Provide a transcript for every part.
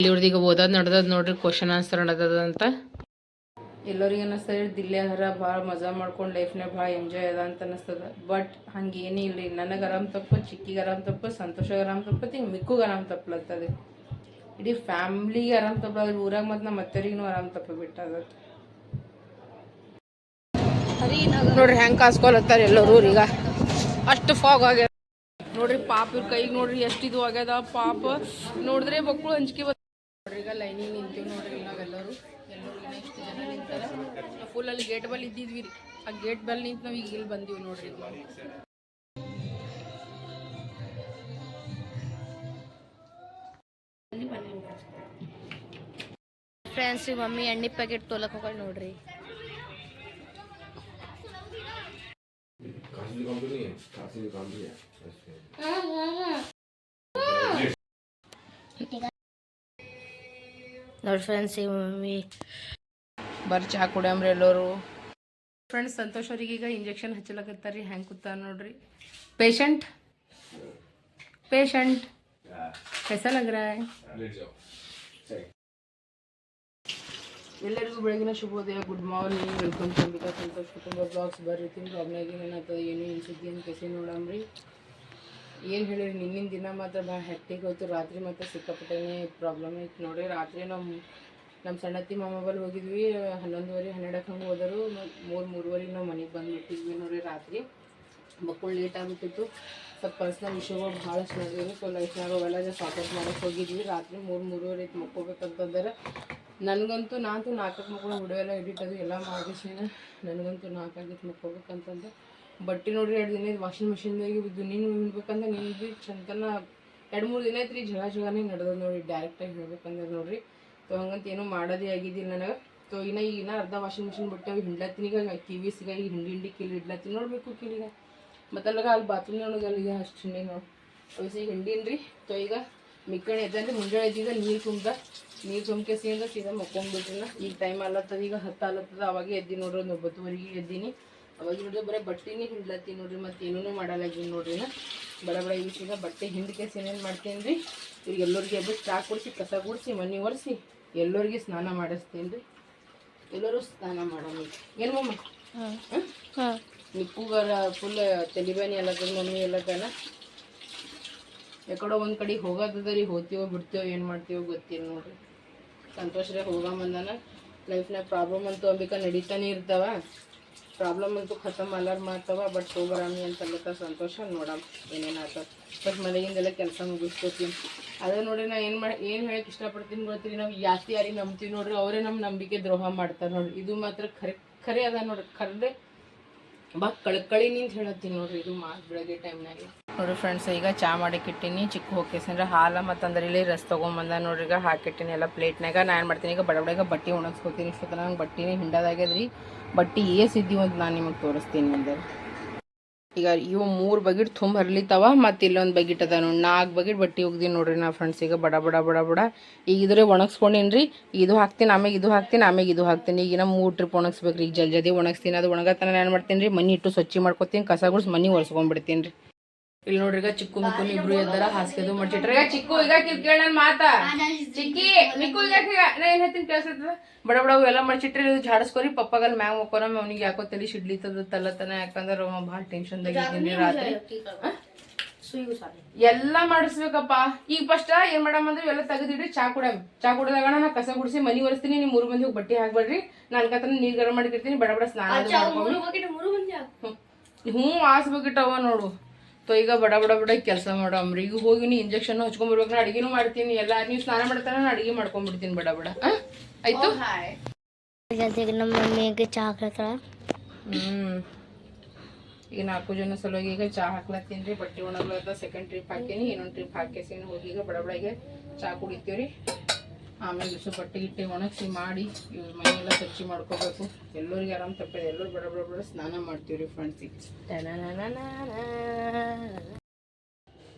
ಈಗ ಓದೋದು ನಡ್ದದ್ ನೋಡ್ರಿ ಕ್ವಶನ್ ಆನ್ಸರ್ ನಡ್ದದ ಅಂತ. ಎಲ್ಲರಿಗೆ ಅನ್ನಿಸ್ತದೆ ಹರ, ಭಾಳ ಮಜಾ ಮಾಡ್ಕೊಂಡು ಲೈಫ್ನಾಗ ಭಾಳ ಎಂಜಾಯ್ ಅದ ಅಂತ ಅನ್ನಿಸ್ತದ ಬಟ್ ಹಂಗೇನೇ ಇಲ್ಲ ನನಗೆ ಆರಾಮ್ ತಪ್ಪು, ಚಿಕ್ಕಿಗೆ ಆರಾಮ್ ತಪ್ಪು, ಸಂತೋಷಗೆ ಆರಾಮ್ ತಪ್ಪು ಹಿಂಗೆ ಮಿಕ್ಕಿಗೆ ಆರಾಮ್ ತಪ್ಪಲತ್ತದ ಇಡೀ ಫ್ಯಾಮ್ಲಿಗೆ ಆರಾಮ್ ತಪ್ಪ ಊರಾಗ ಮತ್ತು ನಮ್ಮ ಅತ್ತರಿಗೂ ಆರಾಮ್ ತಪ್ಪ ಬಿಟ್ಟದ. ನೋಡ್ರಿ ಹೆಂಗೆ ಕಾಸ್ಕೊಲತ್ತಾರ ಎಲ್ಲರೂ ಈಗ ಅಷ್ಟು ಫಾಗ್ ಆಗ್ಯದ. ನೋಡ್ರಿ ಪಾಪ ಇವ್ರ ಕೈಗೆ ನೋಡ್ರಿ ಎಷ್ಟು ಇದು ಆಗ್ಯದ, ಪಾಪ. ನೋಡಿದ್ರೆ ಮಕ್ಕಳು ಹಂಚಿಕೆ ನೋಡ್ರಿ ಈಗ ಲೈನಿಗೆ ನಿಂತೀವಿ ನೋಡ್ರಿ ನಾವೆಲ್ಲರೂ ಎಲ್ಲರೂ. ಎಷ್ಟು ಜನ ನಿಂತಾರ. ಫುಲ್ ಅಲ್ಲಿ ಗೇಟ್ ಬಲ್ ಇದ್ದಿದ್ವಿ ರೀ. ಆ ಗೇಟ್ ಬಲ್ ನಿಂತು ನಾವು ಈಗ ಇಲ್ಲಿ ಬಂದೀವಿ ನೋಡ್ರಿ ಫ್ರೆಂಡ್ಸ್ ಈಗ ಮಮ್ಮಿ ಎಣ್ಣೆ ಪ್ಯಾಕೆಟ್ ತೊಲಕ್ ಹೋಗಿ ನೋಡ್ರಿ. काशी ನೋಡಿ ಫ್ರೆಂಡ್ಸ್ ಈ ಮಮ್ಮಿ. ಬರ್ರಿ ಚಾ ಕುಡಿಯಂಬ್ರಿ ಎಲ್ಲರೂ. ಫ್ರೆಂಡ್ಸ್ ಸಂತೋಷ್ ಅವ್ರಿಗೆ ಈಗ ಇಂಜೆಕ್ಷನ್ ಹಚ್ಚಲಕತ್ತಾರ ರೀ ಕೂತ ನೋಡ್ರಿ. ಪೇಷಂಟ್ ಪೇಷಂಟ್ ಕೆಸ ಎಲ್ಲರಿಗೂ ಬೆಳಗಿನ ಶುಭೋದಯ good morning welcome to Santosh ಕುಟುಂಬ ಬ್ಲಾಗ್ಸ್ ಬರ್ರಿ, ತಿಂಗಳು ಅಬ್ನಾಗಿ ಏನಾಗ್ತದೆ ಏನು ಏನು ಸುದ್ದಿ ಅಂತ ಕೆಸಿ ನೋಡಮ್ರಿ. ಏನು ಹೇಳಿರಿ ನಿನ್ನಿನ ದಿನ ಮಾತ್ರ ಭಾಳ ಹೆಟ್ಟಿಗೆ ಹೋಯ್ತು. ರಾತ್ರಿ ಮಾತ್ರ ಸಿಕ್ಕಾಪಟ್ಟೆನೇ ಪ್ರಾಬ್ಲಮ್ ಐತೆ ನೋಡಿ, ರಾತ್ರಿ ನಮ್ಮ ನಮ್ಮ ಸಣ್ಣತ್ತಿ ಮಾಮ ಬಲ್ಲಿ ಹೋಗಿದ್ವಿ. ಹನ್ನೊಂದುವರೆ, ಹನ್ನೆರಡಕ್ಕೆ ಹಂಗೆ ಹೋದರು. ಮೂರು, ಮೂರುವರೆಗೆ ನಾವು ಮನೆಗೆ ಬಂದುಬಿಟ್ಟಿದ್ವಿ ನೋಡಿ ರಾತ್ರಿ. ಮಕ್ಕಳು ಲೇಟ್ ಆಗಿಬಿಟ್ಟಿತ್ತು. ಸ್ವಲ್ಪ ಪರ್ಸ್ನಲ್ ವಿಷಯಗಳು ಭಾಳಷ್ಟು ನಡೆದಿದ್ರು ಸೊ ಲೈಫ್ನಾಗ ಅವೆಲ್ಲ ಜಸ್ಟ್ ಮಾಡೋಕ್ಕೆ ಮಾಡೋಕೆ ಹೋಗಿದ್ವಿ. ರಾತ್ರಿ ಮೂರು, ಮೂರುವರೆ ಮಕ್ಕೋಬೇಕಂತಂದ್ರೆ ನನಗಂತೂ ನಾನಂತೂ ನಾಲ್ಕಕ್ಕೆ ಮಕ್ಕಳು ಹುಡುಗೆಲ್ಲ ಎಡಿಟ್ ಅದು ಎಲ್ಲ ಮಾಡಿಸಿನ ನನಗಂತೂ ನಾಲ್ಕಾಗಿತ್ತು ಮಕ್ಕೋಬೇಕಂತಂದು ಬಟ್ಟೆ ನೋಡ್ರಿ ಎರಡು ದಿನ ವಾಷಿಂಗ್ ಮಿಷಿನ್ದಾಗೆ ಬಿದ್ದು. ನೀನು ಹಿಂಡ್ಬೇಕಂದ್ರೆ ನೀನು ಬಿ ಚಂತನ ಎರಡು ಮೂರು ದಿನ ಐತ್ರಿ ಜಗ ಜಗನೇ ನಡೆದ ನೋಡಿ ಡೈರೆಕ್ಟಾಗಿ ಹೇಳ್ಬೇಕಂದ್ರೆ ನೋಡ್ರಿ. ತೊ ಹಂಗಂತ ಏನೂ ಮಾಡೋದೇ ಆಗಿದ್ದಿಲ್ಲ ನನಗೆ. ತೊ ಇನ್ನ ಈಗ ಅರ್ಧ ವಾಷಿಂಗ್ ಮಿಷಿನ್ ಬಿಟ್ಟು ಹಿಂಡ್ಲತ್ತೀನಿ, ಈಗ ಕಿವಿ ಸಿಗ ಈಗ ಹಿಂಡಿ ಹಿಂಡಿ ಕಿಲಿ ಇಡ್ಲತ್ತೀನಿ. ನೋಡಬೇಕು ಕಿಲಿಗ ಮತ್ತಲ್ಲಾಗ ಅಲ್ಲಿ ಬಾತ್ರೂಮ್ ಒಳಗೆ ಅಷ್ಟು ಹಿಂಡಿ ನೋಡಿ. ಅವಸಿ ಹಿಂಡಿನ್ರಿ ತೊ ಈಗ ಮಿಕ್ಕಣೆ ಎದ್ದಂದ್ರೆ ಮುಂಜಾನೆ ಎದ್ದೀಗ ನೀರು ತುಂಬ ನೀರು ತುಂಬಿಕೆಸಿಂದ ಸೀದಾ ಮಕ್ಕೊಂಡ್ಬಿಟ್ರಿ ಈಗ ಟೈಮ್ ಅಲ್ಲತ್ತದ, ಈಗ ಹತ್ತು ಅಲ್ಲತ್ತದ, ಅವಾಗೆ ಎದ್ದಿ ನೋಡ್ರಿ, ಒಂದು ಒಂಬತ್ತುವರೆಗೆ ಎದ್ದೀನಿ. ಅವಾಗ ನೋಡಿದ್ರೆ ಬರೀ ಬಟ್ಟೆನೇ ಹಿಂಡ್ಲತ್ತೀನಿ ನೋಡ್ರಿ ಮತ್ತೆ ಏನೂ ಮಾಡಲ್ಲಾಗಿ ನೋಡ್ರಿ. ನಾ ಬಡ ಬಡ ಈಗ ಬಟ್ಟೆ ಹಿಂದಕ್ಕೆ ಏನೇನು ಮಾಡ್ತೀನಿ ರೀ ಇವ್ರಿಗೆ ಎಲ್ಲರಿಗೆ ಎದ್ದು ಚಾ ಕೊಡಿಸಿ ಕಸ ಗುಡಿಸಿ ಮನೆ ಒರೆಸಿ ಎಲ್ಲರಿಗೆ ಸ್ನಾನ ಮಾಡಿಸ್ತೀನಿ ರೀ ಎಲ್ಲರೂ ಸ್ನಾನ ಮಾಡೋಣ. ಏನು ಮಮ್ಮ ಹಾಂ. ನಿಪ್ಪುಗಾರ ಫುಲ್ ತಲಿಬೇನಿ ಎಲ್ಲ ಮಮ್ಮಿ ಎಲ್ಲಕನ ಯಾಕಡೋ ಒಂದು ಕಡೆ ಹೋಗೋದದ ರೀ ಹೋಗ್ತೀವೋ ಬಿಡ್ತೀವೋ ಏನು ಮಾಡ್ತೀವೋ ಗೊತ್ತಿಲ್ಲ ನೋಡ್ರಿ. ಸಂತೋಷರೇ ಹೋಗಂಬಂದನ ಲೈಫ್ನಾಗ ಪ್ರಾಬ್ಲಮ್ ಅಂತೂ ಅಂಬಿಕ ನಡೀತಾನೆ ಇರ್ತಾವ. ಪ್ರಾಬ್ಲಮ್ ಅಂತೂ ಖತಮ್ ಅಲ್ಲಾರ ಮಾಡ್ತಾವ ಬಟ್ ಹೋಗ್ಬರಾಮಿ ಅಂತ ಅಲ್ಲತ್ತ ಸಂತೋಷ ನೋಡಮ್ ಏನೇನು ಆತ ಬಟ್ ಮನೆಯಿಂದೆಲ್ಲ ಕೆಲಸ ಮುಗಿಸ್ಕೊತೀನಿ ಅದೇ ನೋಡ್ರಿ ನಾ ಏನು ಮಾಡಿ, ಏನು ಹೇಳಕ್ಕೆ ಇಷ್ಟಪಡ್ತೀನಿ ಗೊತ್ತೀರಿ, ನಾವು ಜಾಸ್ತಿ ಯಾರಿಗೆ ನಂಬ್ತೀವಿ ನೋಡ್ರಿ, ಅವರೇ ನಮ್ಮ ನಂಬಿಕೆ ದ್ರೋಹ ಮಾಡ್ತಾರೆ ನೋಡ್ರಿ. ಇದು ಮಾತ್ರ ಖರೆ ಖರೆ ಅದ ನೋಡ್ರಿ ಖರೆ ಬಾ ಕಳ್ಕಳಿ ನಿಂತ ಹೇಳತ್ತೀನಿ ನೋಡ್ರಿ, ಇದು ಮಾತು ಬೆಳಗ್ಗೆ ಟೈಮ್ನಾಗೆ ನೋಡ್ರಿ ಫ್ರೆಂಡ್ಸ್ ಈಗ ಚಾ ಮಾಡಿಕ್ಕಿಟ್ಟಿನಿ, ಚಿಕ್ಕ ಅಂದ್ರೆ ಹಾಲ ಮತ್ತಂದ್ರೆ ಇಲ್ಲಿ ರಸ್ ತೊಗೊಂಬಂದ ನೋಡ್ರಿ, ಈಗ ಹಾಕಿಟ್ಟಿನಿ ಎಲ್ಲ ಪ್ಲೇಟ್ನಾಗ ನಾ ಏನು ಮಾಡ್ತೀನಿ, ಈಗ ಬಡ ಬಡಗ ಬಟ್ಟೆ ಒಣಗಿಸ್ಕೊತೀನಿ ಇಷ್ಟೊತ್ತ ನಂಗೆ ಬಟ್ಟೆನೇ ಹಿಂಡದಾಗ್ಯದ್ರಿ. ಬಟ್ಟೆ ಏಸ್ ಇದ್ದೀವಿ ಅಂತ ನಾನು ನಿಮಗೆ ತೋರಿಸ್ತೀನಿ ಮುಂದೆ. ಈಗ ಇವು ಮೂರು ಬಗಿಟ್ ತುಂಬ ಹರ್ಲಿತಾವ, ಮತ್ತು ಇಲ್ಲೊಂದು ಬಗಿಟ್ ಅದ ನೋಡಿ. ನಾಲ್ಕು ಬಗಿಟ್ ಬಟ್ಟೆ ಒಗ್ದೀನಿ ನೋಡ್ರಿ ನಾ ಫ್ರೆಂಡ್ಸ್ ಈಗ. ಬಡ ಬಡ ಬಡ ಬಡ. ಈಗ ಇದ್ರೆ ಒಣಗಿಸ್ಕೊಂಡೀನಿ ರೀ ಇದು ಹಾಕ್ತೀನಿ ಆಮೇಲೆ ಇದು ಹಾಕ್ತೀನಿ ಆಮೇಲೆ ಇದು ಹಾಕ್ತೀನಿ. ಈಗಿನ ಮೂರು ಟ್ರಿಪ್ ಒಣಗಿಸ್ಬೇಕು ರೀ ಈಗ ಜಲ್ ಜಲ್ದಿ ಒಣಗಿಸ್ತೀನಿ. ಅದು ಒಣಗತನ ಏನು ಮಾಡ್ತೀನಿ ರೀ ಮನೆ ಇಟ್ಟು ಸ್ವಚ್ಛ ಮಾಡ್ಕೊತೀನಿ. ಕಸ ಗುಡ್ಸಿ ಮನೆ ಒರೆಸ್ಕೊಂಡ್ಬಿಡ್ತೀನಿ ರೀ ಇಲ್ಲಿ ನೋಡ್ರಿ ಈಗ ಚಿಕ್ಕು ಮಿಕ್ಕು ಇಬ್ರು ಎದ್ದಾರ ಹಾಸ್ಕೆದು ಮಡ್ಚಿಟ್ರ ಈಗ ಚಿಕ್ಕು ಈಗ ಕಿಲ್ ಕೇಳ ನನ್ ಮಾತಾ. ಚಿಕ್ಕಿ ಮಿಕ್ಕು ಈಗ? ನಾ ಏನ್ ಹೇಳ್ತೀನಿ ಕೇಳಿಸ್ತದ ಬಡ ಬಡ ಅವು ಎಲ್ಲ ಮಾಡ್ಸಿಟ್ರಿ ಇದು ಝಾಡಿಸ್ಕೊರಿ ಪಪ್ಪಗಲ್ ಮ್ಯಾಗ ಮುಕ್ಕೋರಮ್ ಅವ್ನಿಗೆ ಯಾಕೋ ತಲೆ ಸಿಡ್ಲಿತದ ತಲ್ಲತನ ಯಾಕಂದ್ರೆ ಅವ ಭಾಳ ಟೆನ್ಷನ್ದಾಗ ದಾಗಿದ್ದೀನಿ ರಾತ್ರಿ. ಎಲ್ಲ ಮಾಡಿಸ್ಬೇಕಪ್ಪ. ಈಗ ಫಸ್ಟ್ ಏನ್ ಮಾಡಮ್ ಅಂದ್ರೆ ಎಲ್ಲ ತೆಗೆದಿಡ್ರಿ ಚಾ ಕುಡ ಚಾ ಕುಡಿದಾಗ ನಾ ಕಸ ಗುಡಿಸಿ ಮನಿ ಒರೆಸ್ತೀನಿ ನೀವು ಮೂರು ಮಂದಿ ಬಟ್ಟೆ ಹಾಕ್ಬೇಡ್ರಿ. ನಾನ್ ಕತ್ರ ನೀರ್ ಗರಂ ಮಾಡಿರ್ತೀನಿ ಬಡ ಬಡ ಸ್ನಾನ. ಹ್ಞೂ ಆಸ್ಬೇಕಿಟ್ಟವ ನೋಡು. ತೊ ಈಗ ಬಡ ಬಡ ಬಡ ಕೆಲಸ ಮಾಡಮ್ರಿ. ಈಗ ಹೋಗಿ ನೀ ಇಂಜೆಕ್ಷನ್ ಹಚ್ಕೊಂಡ್ಬರ್ಬೇಕು ನಾ ಅಡಿಗೆನೂ ಮಾಡ್ತೀನಿ. ಎಲ್ಲ ನೀವು ಸ್ನಾನ ಮಾಡ್ತಾರ ನಾನು ಅಡಿಗೆ ಮಾಡ್ಕೊಂಡ್ಬಿಡ್ತೀನಿ ಬಡ ಬಡ? ಆಯ್ತು? ಜೊತೆಗೆ ನಮ್ಮ ಮಮ್ಮಿಗೆ ಚಾ ಹಾಕ್ಲತ್ತಾಳ. ಹ್ಮ್. ಈಗ ನಾಲ್ಕು ಜನ ಸಲುವಾಗಿ ಈಗ ಚಹಾ ಹಾಕ್ಲತ್ತೀನಿ ರೀ. ಬಟ್ಟೆ ಒಣಗ್ಲತ್ತ ಸೆಕೆಂಡ್ ಟ್ರಿಪ್ ಹಾಕೀನಿ. ಇನ್ನೊಂದು ಟ್ರಿಪ್ ಹಾಕೇಸಿನಿ ಹೋಗಿ ಈಗ ಬಡ ಬಡಗೆ ಚಾ ಕುಡಿತೀವಿ ರೀ ಆಮೇಲೆ ಸ್ವಲ್ಪ ಬಟ್ಟೆ ಗಿಟ್ಟೆ ಒಣಗಿಸಿ ಮಾಡಿ ಇವ್ರ ಮನೆಯೆಲ್ಲ ಸ್ವಚ್ಛ ಮಾಡ್ಕೋಬೇಕು. ಎಲ್ಲರಿಗೆ ಆರಾಮ್ ತಪ್ಪಿದೆ. ಎಲ್ಲರೂ ಬಡ ಬಡ ಬಡ ಸ್ನಾನ ಮಾಡ್ತೀವಿ ರೀ ಫ್ರೆಂಡ್ಸಿಗೆ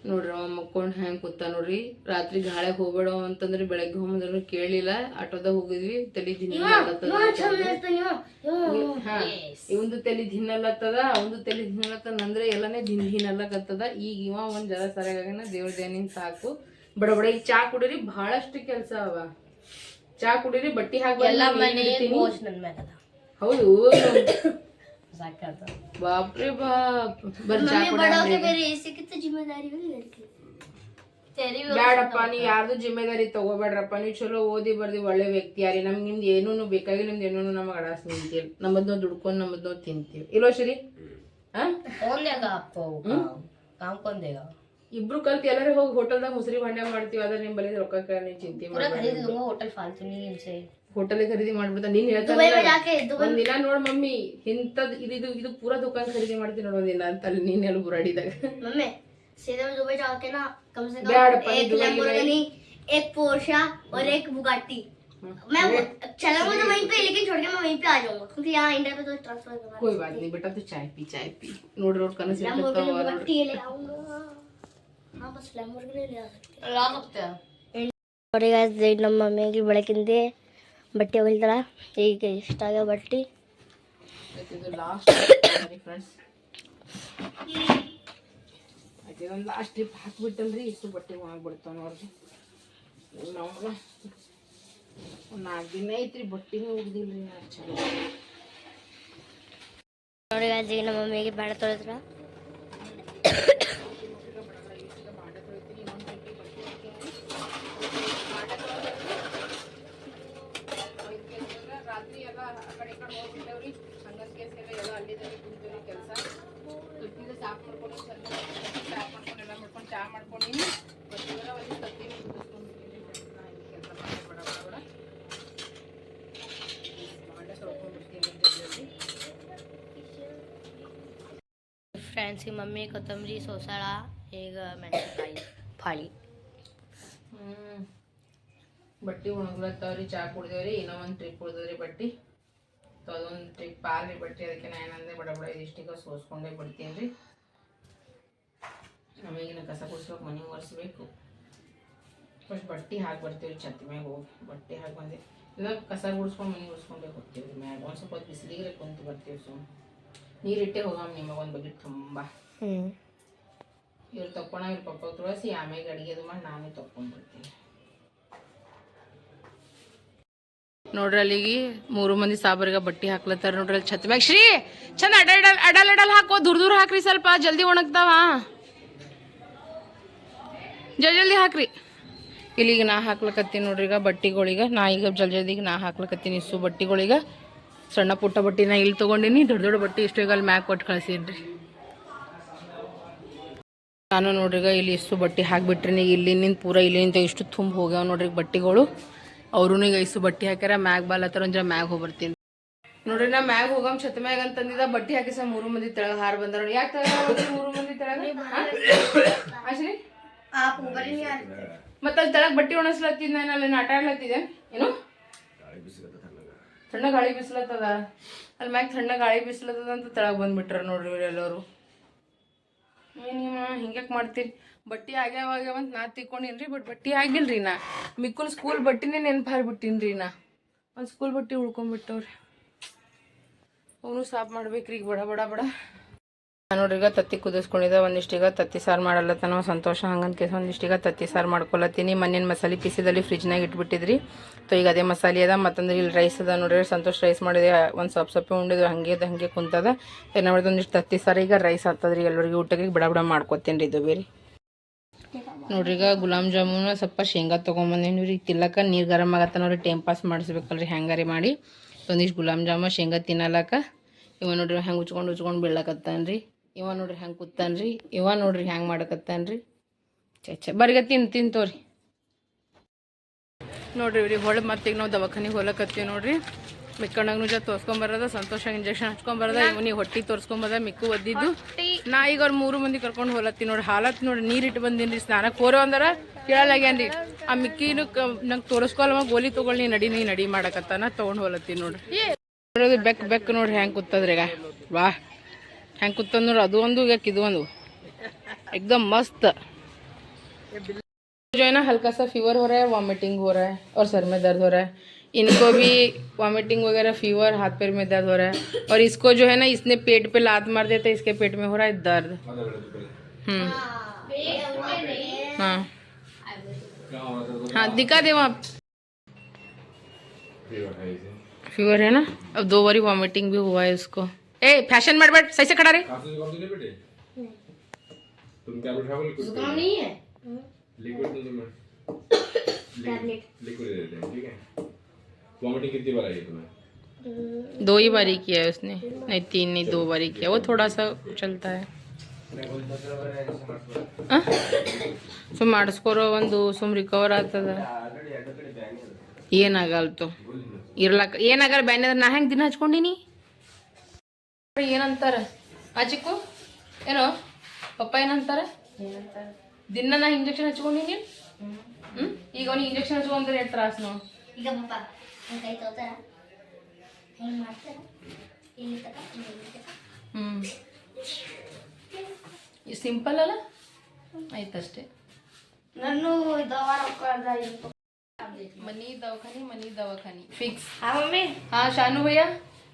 ನೋಡ್ರಿ ಅವ ಮಕ್ಕೊಂಡ್ ಹೆಂಗ್ ಕೂತ ನೋಡ್ರಿ. ರಾತ್ರಿ ಗಾಳಿ ಹೋಗ್ಬೇಡ ಅಂತಂದ್ರೆ ಬೆಳಗ್ಗೆ ಹೋಗಂದ್ರೆ ಕೇಳಿಲ್ಲ. ಆಟೋದಾಗ ಹೋಗಿದ್ವಿ. ತಲೆ ಹಾ ಇವಂದು ತಲೆ ದಿನ್ನಲತ್ತದ ಅವಂದು ತಲೆ ದಿನ್ನಲತ್ತದ ಅಂದ್ರೆ ಎಲ್ಲಾನೇ ದಿನ ದಿನಲ್ಲಕತ್ತದ ಈಗ ಇವ ಒಂದ್ ಜರ ಸರಿಯಾಗನ ದೇವ್ರ ದೇನಿನ್ ಸಾಕು. ಬಡ ಬಡ ಈಗ ಚಾ ಕುಡೀರಿ ಬಹಳಷ್ಟು ಕೆಲಸ ಅವ ಚಾ ಕುಡೀರಿ ಬಟ್ಟಿ ಹಾಕಿ ಎಲ್ಲ ಮನೆ ಮೋಸ್ ನನ್ ಮ್ಯಾಗ ಅದ ಹೌದು ಸಾಕಾದ ಬಾಪ್ರೆ ಬಾಪ್ ಬರ್ರಿ ಚಾ बड़ों के मेरे ऐसे कितनी जिम्मेदारी भी लड़की तेरी भी ಬ್ಯಾಡಪ್ಪ ನೀವ್ ಯಾರ್ದು ಜಿಮ್ಮೆದಾರಿ ತಗೋಬೇಡ್ರಪ್ಪ ನೀವು ಚಲೋ ಓದಿ ಬರ್ದಿ ಒಳ್ಳೆ ವ್ಯಕ್ತಿ ಯಾರಿ ನಮ್ಗೆ ನಿಮ್ದು ಏನೂ ಬೇಕಾಗಿ ನಿಮ್ದು ಏನೂ ನಮಗೆ ಅಡಾಸ್ ನಿಂತೀವಿ ನಮ್ಮದ್ ನಾವು ದುಡ್ಕೊಂಡು ನಮ್ಮದ್ ನಾವು ತಿಂತೀವಿ ಇಲ್ವಾ ಶ್ರೀ ಹಾ कौन देगा आपको वो काम काम कौन देगा ಇಬ್ರು ಕಲ್ತು ಎಲ್ಲರೂ ಹೋಗಿ ಹೋಟೆಲ್ದಾಗ ಮುಸ್ರಿ ಭಾಂಡೆ ಮಾಡ್ತೀವಿ ಅದ್ರ ನಿಮ್ ಬಳಿ ರೊಕ್ಕ ನೀವು ಚಿಂತೆ पूरा ಮಾಡಿ खरीद लूंगा होटल फालतू नहीं इनसे ಹೋಟೆಲ್ ಖರೀದಿ ಮಾಡ್ಬಿಡ್ತಾ ನೀನ್ दुबई में ಹೇಳ್ತಾನೆ जाके दुबई ಒಂದಿನ ನೋಡ್ ಮಮ್ಮಿ ಇಂಥದ್ ಇದು ಇದು ಇದು ಪೂರಾ ದುಕಾನ್ ಖರೀದಿ ಮಾಡ್ತೀನಿ ನೋಡ್ ಒಂದಿನ ಅಂತ ಅಲ್ಲಿ ನೀನ್ ಎಲ್ಲ ಬುರಾಡಿದಾಗ मम्मी सीधे में दुबई जाके ना कम से बैड कम पर एक दुबई लैम्बोर्गिनी एक पोर्शा और एक बुगाटी मैं वो- चलूंगा तो वहीं पे लेकिन छोड़ के मैं वहीं पे आ जाऊंगा क्योंकि यहाँ इंडिया पे तो ट्रांसफर करवा कोई बात नहीं बेटा तू चाय पी चाय पी ನೋಡ್ರಿ ಅವ್ರ ಕನಸು लैम्बोर्गिनी बुगाटी ले आऊंगा ನೋಡಿ ಗಾಯ್ಸ್ ನಮ್ಮ ಮಮ್ಮಿಗೆ ಬೆಳಕಿಂದೆ ಬಟ್ಟೆ ಹೊಲಿತಾಳ ಈಗ ಇಷ್ಟ ಆಗ್ಯಾವ ಬಟ್ಟೆ. ಇದು ಲಾಸ್ಟ್ ಇದೊಂದು ಟ್ರಿಪ್ ಹಾಕ್ಬಿಟ್ಟಲ್ರಿ ಇಷ್ಟು ಬಟ್ಟೆ ಒಣಗ್ಬಿಡ್ತಾವ ನೋಡ್ರಿ. ನಮ್ಗೆ ಒಂದು ನಾಲ್ಕು ದಿನ ಐತ್ರಿ ಬಟ್ಟೆನೂ ಹೋಗ್ದಿಲ್ರಿ ನಾ ಚಲೋ ನೋಡಿ ಗಾಯ್ಸ್ ಈಗ ನಮ್ಮ ಮಮ್ಮಿಗೆ ಬೇಡ ತೊಳೆದ್ರ ರಾತ್ರಿ ಎಲ್ಲ ಆ ಕಡೆ ಈ ಕಡೆ ಹೋಗ್ಬಿಟ್ಟೇವ್ರಿ ಎಲ್ಲ ಅಲ್ಲಿದ್ದಲ್ಲಿ ಕೆಲಸ. ಸಾಫ್ ಮಾಡ್ಕೊಂಡು ಸಾಫ್ ಮಾಡ್ಕೊಂಡು ಎಲ್ಲ ಮಾಡ್ಕೊಂಡು ಚಾ ಮಾಡ್ಕೊಂಡಿನಿ. ಬಟ್ಟೆಗಳ ಒಂದು ತತ್ತಿ ಕುದಿಸ್ಕೊಂಡ್ಬಿಟ್ಟಿನಿ ಕೆಲಸ ಮಾಡಿ ಬಡ ಬಡ ಬಡ ಭಾಂಡೆ ತೊಳ್ಕೊಂಡ್ಬಿಡ್ತೀನಿ ಜಲ್ದಿ ಫ್ರೆಂಡ್ಸ್ ಈ ಮಮ್ಮಿ ಕೊತ್ತಂಬರಿ ಸೋಸಾಳ ಈಗ ಮೆಣಸಿನಕಾಯಿ ಫಾಳಿ. ಹ್ಮ್. ಬಟ್ಟೆ ಒಣಗ್ಲತ್ತಾವ್ರಿ ಚಾ ಕುಡ್ದೇವ್ರಿ ಏನೋ ಒಂದು ಟ್ರಿಪ್ ಉಳ್ದವ್ರಿ ಬಟ್ಟೆ. ಸೊ ಅದೊಂದು ಟ್ರಿಪ್ ಆಗಲಿ ಬಟ್ಟೆ ಅದಕ್ಕೆ ನಾ ಏನಂದರೆ ಬಡ ಬಡ ಇದಿಷ್ಟೀಗ ಸೋಸ್ಕೊಂಡೇ ಬಿಡ್ತೀನಿ ರೀ. ನಮಗಿನ ಕಸ ಗುಡಿಸ್ಬೇಕು ಮನೆ ಒರೆಸ್ಬೇಕು. ಫಸ್ಟ್ ಬಟ್ಟೆ ಹಾಕಿ ಬರ್ತೀವಿ ಛತ್ತಿ ಮ್ಯಾಗ ಹೋಗಿ ಬಟ್ಟೆ ಹಾಕಿ ಬಂದೆ. ಇಲ್ಲ ಕಸ ಗುಡಿಸ್ಕೊಂಡು ಮನೆ ಗುಡಿಸ್ಕೊಂಡೇ ಹೋಗ್ತೀವಿ ರೀ ಮ್ಯಾಗ. ಒಂದು ಸ್ವಲ್ಪ ಬಿಸಿಲಿಗೆ ಕುಂತು ಬರ್ತೀವಿ ಸುಮ್ ನೀರಿಟ್ಟೆ ಹೋಗಮ್ಮ ನಿಮಗೆ ಒಂದು ಬಗೆ ತುಂಬ. ಇವ್ರು ತಕ್ಕೊಣ ಇವ್ರ ಪಪ್ಪ ತುಳಸಿ ಆಮೇಲೆ ಅಡುಗೆದು ಅದು ಮಾಡಿ ನಾನೇ ತಕ್ಕೊಂಡ್ಬಿಡ್ತೀನಿ ನೋಡ್ರಿ ಅಲ್ಲಿಗೆ ಮೂರು ಮಂದಿ ಸಾಬರಿಗೆ ಬಟ್ಟೆ ಹಾಕ್ಲತ್ತಾರ ನೋಡ್ರಿ ಅಲ್ಲಿ ಛತ್ ಮ್ಯಾಗ. ಶ್ರೀ, ಚಂದ ಅಡಲ್ ಅಡಲ್ ಅಡಲ್ ಹಾಕೋ, ದೂರ ದೂರ ಹಾಕ್ರಿ ಸ್ವಲ್ಪ, ಜಲ್ದಿ ಒಣಗ್ತಾವ. ಜಲ್ ಜಲ್ದಿ ಹಾಕ್ರಿ. ಇಲ್ಲಿಗೆ ನಾ ಹಾಕ್ಲಕತ್ತೀನಿ ನೋಡ್ರಿ ಈಗ ಬಟ್ಟಿಗಳಿಗ. ನಾ ಈಗ ಜಲ್ ಜಲ್ದಿಗೆ ನಾ ಹಾಕ್ಲಕತ್ತೀನಿ ಇಸು ಬಟ್ಟಿಗಳಿಗ. ಸಣ್ಣ ಪುಟ್ಟ ಬಟ್ಟಿನ ಇಲ್ಲಿ ತೊಗೊಂಡಿನಿ. ದೊಡ್ಡ ದೊಡ್ಡ ಬಟ್ಟೆ ಇಷ್ಟು ಈಗ ಅಲ್ಲಿ ಮ್ಯಾಕ್ ಕೊಟ್ಟು ಕಳ್ಸೀನಿ ನಾನು ನೋಡ್ರಿಗ ಇಲ್ಲಿ ಇಷ್ಟು ಬಟ್ಟೆ ಹಾಕಿಬಿಟ್ರಿ ಇಲ್ಲಿ ನಿಂತು ಪೂರ ಇಲ್ಲಿಂದ ಇಷ್ಟು ತುಂಬ ಹೋಗ್ಯಾವ ನೋಡ್ರಿ ಬಟ್ಟೆಗಳು. ಅವ್ರೂ ಐಸು ಬಟ್ಟಿ ಹಾಕ್ಯಾರ ಮ್ಯಾಗ್ ಬಾಲ್ ಹತ್ತಾರ ಒಂದ್ರ ಮ್ಯಾಗ್ ಹೋಗ್ಬರ್ತೀನಿ ನೋಡ್ರಿ ನಾ ಮ್ಯಾಗ್ ಹೋಗಮ್ ಶತಮ್ಯಾಗ ಅಂತಂದಿದ ಬಟ್ಟೆ ಬಟ್ಟಿ ಹಾಕಿಸ ಮೂರು ಮಂದಿ ತೆಳಗ ಹಾರ ಬಂದಾರ ಯಾಕೆ ಮೂರು ಮಂದಿ ತೆಳಗ? ಮತ್ತ ಅಲ್ಲಿ ತೆಳಗ್ ಬಟ್ಟೆ ಒಣಸ್ಲತ್ತಿದ್ ನಾನು ಅಲ್ಲಿ ನಾಟ ಆಡ್ಲತ್ತಿದೆ. ಏನು? ತಣ್ಣ ಗಾಳಿ ಬಿಸಿಲತ್ತದ. ಅಲ್ಲಿ ಮ್ಯಾಗ ತಣ್ಣ ಗಾಳಿ ಬಿಸಿಲತ್ತದ ಅಂತ ತೆಳಗ್ ಬಂದ್ಬಿಟ್ರ ನೋಡ್ರಿ ಎಲ್ಲರೂ. ಏನಿಮ್ಮ ಹಿಂಗ್ಯಾಕೆ ಮಾಡ್ತೀರಿ? ಬಟ್ಟೆ ಆಗ್ಯಾವ ಆಗ್ಯಾವ ಅಂತ ನಾ ತಿಕ್ಕೊಂಡಿನ್ರಿ ಬಟ್ ಬಟ್ಟೆ ಆಗಿಲ್ರಿ ನಾ. ಮಿಕ್ಕುಲ್ ಸ್ಕೂಲ್ ಬಟ್ಟಿನೇ ನೆನಪು ಹಾರ್ಬಿಟ್ಟಿನ್ರಿ ನಾ. ಒಂದು ಸ್ಕೂಲ್ ಬಟ್ಟೆ ಉಳ್ಕೊಂಡ್ಬಿಟ್ಟವ್ರಿ ಅವನು ಸಾಫ್ ಮಾಡ್ಬೇಕ್ರಿ, ಈಗ ಬಡ ಬಡ ಬಡ. ಈಗ ತತ್ತಿ ಕುದಿಸ್ಕೊಂಡಿದ್ದೆ ಒಂದಿಷ್ಟೀಗ ತತ್ತಿ ಸಾರು ಮಾಡಲತ್ತನ ಸಂತೋಷ ಹಂಗಂತ ಕೇಸ ಒಂದಿಷ್ಟೀಗ ತತ್ತಿ ಸಾರು ಮಾಡ್ಕೊಳತ್ತೀನಿ ಮನೇನು ಮಸಾಲೆ ಪಿಸಿದಲ್ಲಿ ಫ್ರಿಜ್ನಾಗ ಇಟ್ಬಿಟ್ಟಿದ್ರಿ. ತೊ ಈಗ ಅದೇ ಮಸಾಲೆ ಅದ ಮತ್ತಂದ್ರೆ ಇಲ್ಲಿ ರೈಸ್ ಅದ ನೋಡ್ರಿ, ಸಂತೋಷ ರೈಸ್ ಮಾಡಿದೆ. ಒಂದು ಸ್ವಲ್ಪ ಸೊಪ್ಪೆ ಉಂಡಿದ್ರು ಹಂಗೆ ಅದು ಹಂಗೆ ಕುಂತದ. ಏನು ಮಾಡಿದ, ಒಂದಿಷ್ಟು ತತ್ತಿ ಸಾರು ಈಗ ರೈಸ್ ಆಗ್ತದ್ರಿ ಎಲ್ಲರಿಗೂ ಊಟಕ್ಕೆ ಬಿಡ ಬಿಡ ಮಾಡ್ಕೊತೀನಿ ರೀ ಇದು ಬೇರೆ. ನೋಡ್ರಿ, ಈಗ ಗುಲಾಬ್ ಜಾಮೂನು, ಸ್ವಲ್ಪ ಶೇಂಗಾ ತೊಗೊಂಬಂದೇನು ರೀ ತಿಲ್ಲಕ ನೀರು ಗರಮ್ ಆಗತ್ತ ನೋಡ್ರಿ ಟೈಮ್ ಪಾಸ್ ಮಾಡಿಸ್ಬೇಕಲ್ರಿ, ಹ್ಯಾಂಗಾರಿ ಮಾಡಿ. ಒಂದಿಷ್ಟು ಗುಲಾಬ್ ಜಾಮ ಶೇಂಗಾ ತಿನ್ನಲಕ್ಕ. ಇವ ನೋಡ್ರಿ, ಹೆಂಗೆ ಉಚ್ಕೊಂಡು ಉಚ್ಕೊಂಡು ಬೀಳಕತ್ತಾನ ರೀ ಇವ ನೋಡ್ರಿ, ಹೆಂಗೆ ರೀ ಇವ ನೋಡ್ರಿ, ಹೆಂಗೆ ಮಾಡಕತ್ತಾನ ರೀ ಚಚ್ಚ ಬರಿಗ ತಿನ್ ತಿಂತೋರಿ ನೋಡ್ರಿ ಇವ್ರಿ ಹೊಳೆ ಮತ್ತೀಗ ನಾವು ದವಾಖಾನಿಗೆ ಹೋಲಕತ್ತೀವಿ ನೋಡ್ರಿ. ಮಿಕ್ಕಣ್ಣಗೂ ಜೊತೆ ತೋರ್ಸ್ಕೊಂಬರದ ಸಂತೋಷ ಇಂಜೆಕ್ಷನ್ ಹಚ್ಕೊಂಬರದ, ಇವನಿಗೆ ಹೊಟ್ಟಿ ತೋರ್ಸ್ಕೊಂಬದ ಮಿಕ್ಕು ಒದ್ದಿದ್ದು. ನಾ ಈಗ ಅವ್ರ ಮೂರು ಮಂದಿ ಕರ್ಕೊಂಡು ಹೋಲತ್ತಿ ನೋಡ್ರಿ ಹಾಲತ್ ನೋಡ್ರಿ ನೀರ್ ಇಟ್ಟು ಬಂದೀನಿ ರೀ ಸ್ನಾನಕ್ಕೆ ಹೋರೋ ಅಂದ್ರ ಕೇಳಲಾಗ್ಯಾನ್ರಿ ಆ ಮಿಕ್ಕಿನು ನಂಗೆ ತೋರಿಸ್ಕೊಲ್ಲ ಗೋಲಿ ತಗೊಳ್ಳಿ ನೀ ನಡಿ ನೀ ನಡಿ ಮಾಡಕತ್ತಾನ ತೊಗೊಂಡು ಹೋಲತ್ತಿ ನೋಡ್ರಿ ನೋಡೋದು ಬೆಕ್ ಬೆಕ್ ನೋಡ್ರಿ ಹೆಂಗೆ ಕೂತದ್ರಿ ಈಗ ವಾ ಹೆಂಗೆ ಕೂತದ್ ನೋಡ್ರಿ ಅದು ಒಂದು ಈಗ ಇದು ಒಂದು एकदम मस्त जो है ना हल्का सा फीवर हो रहा है वॉमिटिंग हो रहा है और सर में दर्द हो रहा है इनको भी वॉमिटिंग वगैरह फीवर हाथ पैर में दर्द हो रहा है। और इसको जो है ना इसने पेट पे लात मार दिया तो इसके पेट में हो रहा है दर्द। हम्म। हाँ। हाँ दिखा दे वहाँ। फीवर है है ना? अब दो बारी वॉमिटिंग भी हुआ है उसको ए फ़ैशन में बैठ सही से खड़ा रहे। तो नहीं तुम क्या उठाओ लिक्विड जुकाम नहीं? है। लिक्विड तुम्हें? लिक्विड दे देते हैं ठीक है? वॉमिटिंग कितनी बार आई है तुम्हें दो ही बारी किया है उसने नहीं तीन नहीं दो बारी किया वो थोड़ा सा चलता है ಸುಮ್ ಮಾಡಿಸ್ಕೊರೋ ಒಂದು ಸುಮ್ ರಿಕವರ್ ಆಗ್ತದ ಏನಾಗಲ್ತು ಇರ್ಲಕ್ಕ ಏನಾಗಲ್ಲ ಬ್ಯಾನ್ ನಾ ಹೆಂಗೆ ದಿನ ಹಚ್ಕೊಂಡಿನಿ ಏನಂತಾರ ಆ ಚಿಕ್ಕು ಏನೋ ಪಪ್ಪ ಏನಂತಾರ ದಿನ ನಾ ಇಂಜೆಕ್ಷನ್ ಹಚ್ಕೊಂಡಿನಿ ಹ್ಮ್ ಈಗ ಅವ್ನಿಗೆ ಇಂಜೆಕ್ಷನ್ ಹಚ್ಕೊಂಡ್ರೆ ಎಷ್ಟು ತ್ರಾಸ ನಾವು ಈಗ ಪಪ್ಪ ನನ್ನ ಕೈ ತೋತಾರ ಹೆಂಗೆ ಮಾಡ್ತಾರ ಇಲ್ಲಿ ತಕ ಇಲ್ಲಿ ತಕ ಹ್ಮ್ ಸಿಂಪಲ್ ಅಲ್ಲ ಆಯ್ತಷ್ಟೇ ನಾನು ದವಾರ मनी दवाखानी मनी दवाखानी फिक्स हाँ मम्मी हाँ शानू भैया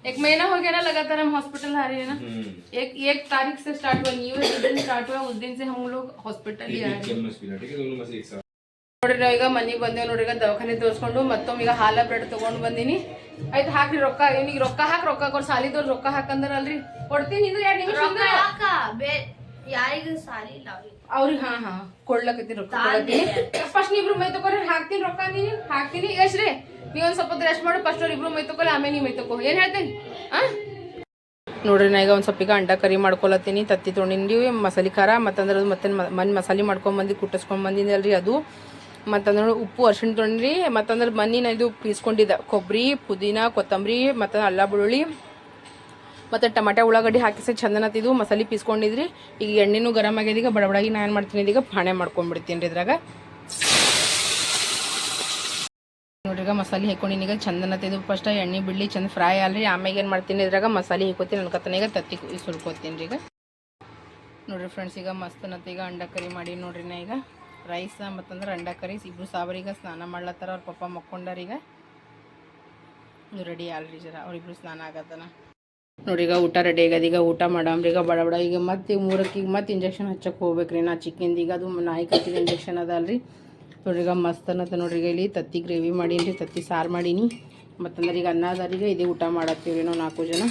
एक महीना हो गया ना लगातार हम हॉस्पिटल आ रहे हैं ना हम्म एक एक तारीख से स्टार्ट हुआ न्यू ईयर जिस दिन स्टार्ट हुआ उस दिन से हम लोग हॉस्पिटल ही आ एक रहे हैं ನೋಡ್ರಿ ಈಗ ಮನೆಗೆ ಬಂದೇವ್ ನೋಡ್ರಿ ಈಗ ದವಾಖಾನೆ ತೋರಿಸ್ಕೊಂಡು ಮತ್ತೊಮ್ಮೆ ಈಗ ಹಾಲ ಬ್ರೆಡ್ ತಗೊಂಡ್ ಬಂದೀನಿ. ಆಯ್ತು ಹಾಕ್ರಿ ರೊಕ್ಕ ಇವ್ನಿಗೆ ರೊಕ್ಕ ಹಾಕ್ ರೊಕ್ಕ ಕೊಡ್ ಸಾಲಿದವ್ರು ರೊಕ್ಕ ಹಾಕಂದ್ರಲ್ರಿ ಕೊಡ್ತೀನಿ ಇದು ಎರಡು ನಿಮಿಷ. ಯಾರಿಗೂ ಇಲ್ಲ ಅವ್ರಿಗೆ. ಹಾ ಹಾ ಕೊಡ್ಲಕತ್ತೀನಿ ರೊಕ್ಕ ಫಸ್ಟ್ ಇಬ್ರು ಮೈ ತಗೋರಿ ಹಾಕ್ತೀನಿ ರೊಕ್ಕ ನೀನು ಹಾಕ್ತೀನಿ. ಯಶ್ ರೀ ಸ್ವಲ್ಪ ರೆಸ್ಟ್ ಮಾಡಿ ಫಸ್ಟ್ ಅವ್ರ ಇಬ್ರು ಮೈ ತಗೊಳ್ಳಿ ಆಮೇಲೆ ನೀವು ಮೈ ತಗೋ. ಏನ್ ಹೇಳ್ತೀನಿ? ನೋಡ್ರಿ ನಾ ಈಗ ಒಂದು ಸ್ವಲ್ಪ ಈಗ ಅಂಡ ಕರಿ ಮಾಡ್ಕೊಳತ್ತೀನಿ ತತ್ತಿ ತೊಗೊಂಡಿನಿ ಮಸಾಲೆ ಖಾರ ಮತ್ತಂದ್ರೆ ಅದು ಮತ್ತೆ ಮನೆ ಮಸಾಲೆ ಮಾಡ್ಕೊಂಬಂದು ಕುಟ್ಟಿಸ್ಕೊಂಡ್ ಬಂದಿದ್ದಲ್ರಿ ಅದು. ಮತ್ತಂದ್ರೆ ಉಪ್ಪು ಅರ್ಶಿಣ ತೊಂಡ್ರಿ, ಮತ್ತಂದ್ರೆ ಮನಿ ನಾ ಇದು ಪೀಸ್ಕೊಂಡಿದ್ದೆ. ಕೊಬ್ಬರಿ ಪುದೀನ, ಕೊತ್ತಂಬರಿ ಮತ್ತು ಅಲ್ಲ ಬೆಳ್ಳುಳ್ಳಿ ಮತ್ತು ಟಮಾಟೆ, ಉಳ್ಳಾಗಡ್ಡಿ ಹಾಕಿಸಿ ಚಂದನತ್ತಿದ್ದು ಮಸಾಲೆ ಪೀಸ್ಕೊಂಡಿದ್ರಿ. ಈಗ ಎಣ್ಣೆನೂ ಗರಮ್ ಆಗ್ಯದ, ಈಗ ಬಡಬಡಾಗಿ ನಾನು ಏನು ಮಾಡ್ತೀನಿ, ಇದೀಗ ಪಾಣೆ ಮಾಡ್ಕೊಂಡ್ಬಿಡ್ತೀನಿ ರೀ ಇದ್ರಾಗ. ನೋಡ್ರಿ ಈಗ ಮಸಾಲೆ ಹಾಕೊಂಡಿನಿ, ಈಗ ಚಂದನ ತೆಗೆದು ಫಸ್ಟ್ ಎಣ್ಣೆ ಬಿಡ್ಲಿ ಚಂದ ಫ್ರೈ ಆಲ್ರಿ. ಆಮೇಲೆ ಏನು ಮಾಡ್ತೀನಿ, ಇದ್ರಾಗ ಮಸಾಲೆ ಹಾಕೋತೀನಿ ಅನ್ಕತ್ತಾನೆ ಈಗ ತತ್ತಿ ಸುಲ್ಕೋತೀನಿ ರೀ ಈಗ. ನೋಡ್ರಿ ಫ್ರೆಂಡ್ಸ್ ಈಗ ಮಸ್ತ್ ನತ್ತ ಈಗ ಅಂಡ ಕರಿ ಮಾಡಿ ನೋಡ್ರಿ ನಾ ಈಗ. ರೈಸ್ ಮತ್ತಂದ್ರೆ ಅಂಡ ಕರಿ ಇಬ್ಬರು ಸಾವರಿಗೆ ಸ್ನಾನ ಮಾಡ್ಲತ್ತಾರ ಅವ್ರ ಪಪ್ಪ ಮಕ್ಕೊಂಡಾರೀಗ. ರೆಡಿ ಆಲ್ರಿ ಜರ ಅವ್ರಿಬ್ರು ಸ್ನಾನ ಆಗತ್ತನ. ನೋಡಿ ಈಗ ಊಟ ರೆಡಿ ಈಗ ಊಟ ಮಾಡಮ್ರಿ ಈಗ ಬಡ ಬಡ, ಈಗ ಮತ್ತೆ ಮೂರಕ್ಕೆ ಈಗ ಮತ್ತೆ ಇಂಜೆಕ್ಷನ್ ಹಚ್ಚಕ್ಕೆ ಹೋಗ್ಬೇಕ್ರಿ, ನಾ ಚಿಕನ್ ಈಗ ಅದು ನಾಯಿ ಕಟ್ಟಿದ ಇಂಜೆಕ್ಷನ್ ಅದ ಅಲ್ರಿ. ಈಗ ಮಸ್ತ್ ಅನ್ನತ್ತ ನೋಡ್ರಿ, ಈಗ ಇಲ್ಲಿ ತತ್ತಿ ಗ್ರೇವಿ ಮಾಡೀನಿ ತತ್ತಿ ಸಾರು ಮಾಡೀನಿ. ಮತ್ತಂದ್ರೆ ಈಗ ಅನ್ನ ಅದಾರೀಗ ಇದೇ ಊಟ ಮಾಡತ್ತೀವ್ರಿ ನಾವು ನಾಲ್ಕು ಜನ.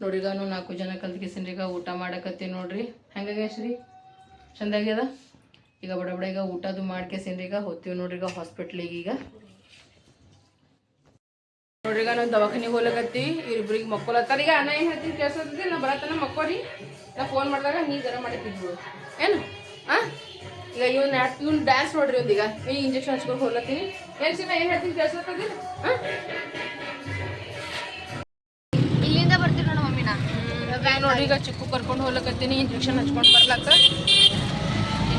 ನೋಡ್ರಿ ಈಗ ನಾವು ನಾಲ್ಕು ಜನ ಕಲ್ತ್ಕಿಸಿನ್ರಿ ಈಗ ಊಟ ಮಾಡಕತ್ತೀವಿ ನೋಡ್ರಿ. ಹೆಂಗಾಗ್ಯಾಶ್ರಿ ಚಂದಾಗ್ಯದ ಈಗ ಬಡ ಬಡ ಈಗ ಊಟದು ಮಾಡ್ಕೇಸಿನ್ರಿ ಈಗ ಹೋಗ್ತೀವಿ ನೋಡ್ರಿ ಈಗ ಹಾಸ್ಪಿಟ್ಲಿಗೆ ಈಗ. ನೋಡ್ರಿ ಈಗ ನಾವು ದವಾಖಾನಿಗೆ ಹೋಗ್ಲಕತ್ತಿ ಇವ್ರಿಬ್ರಿಗೆ ಮಕ್ಕೊಲತ್ತಾರ ಈಗ ಅನ್ನ ಏನು ಹೇಳ್ತೀನಿ ಕೇಳ್ಸತ್ತಿ ನಾ ಬರತ್ತನ ಮಕ್ಕೋರಿ. ನಾ ಫೋನ್ ಮಾಡಿದಾಗ ನೀ ಜರ ಮಾಡಿ ತಿನ್ಬಿಡು ಏನು? ಆ? ಈಗ ಇವ್ನ ಇವ್ನು ಡ್ಯಾನ್ಸ್ ನೋಡ್ರಿ ಒಂದೀಗ ಈ ಇಂಜೆಕ್ಷನ್ ಹಚ್ಕೊಂಡು ಹೋಗ್ಲತ್ತೀನಿ. ಏನು ಸಿನ ಏನು ಹೇಳ್ತೀನಿ ಕೇಳ್ಸತ್ತಿದ್ದೆ ಹಾಂ ಇಲ್ಲಿಂದ ಬರ್ತೀನಿ ನೋಡು ಮಮ್ಮಿನ. ನೋಡ್ರಿ ಈಗ ಚಿಕ್ಕು ಕರ್ಕೊಂಡು ಹೋಗ್ಲಕತ್ತೀನಿ ಇಂಜೆಕ್ಷನ್ ಹಚ್ಕೊಂಡು ಬರ್ಲಕ್ಕ.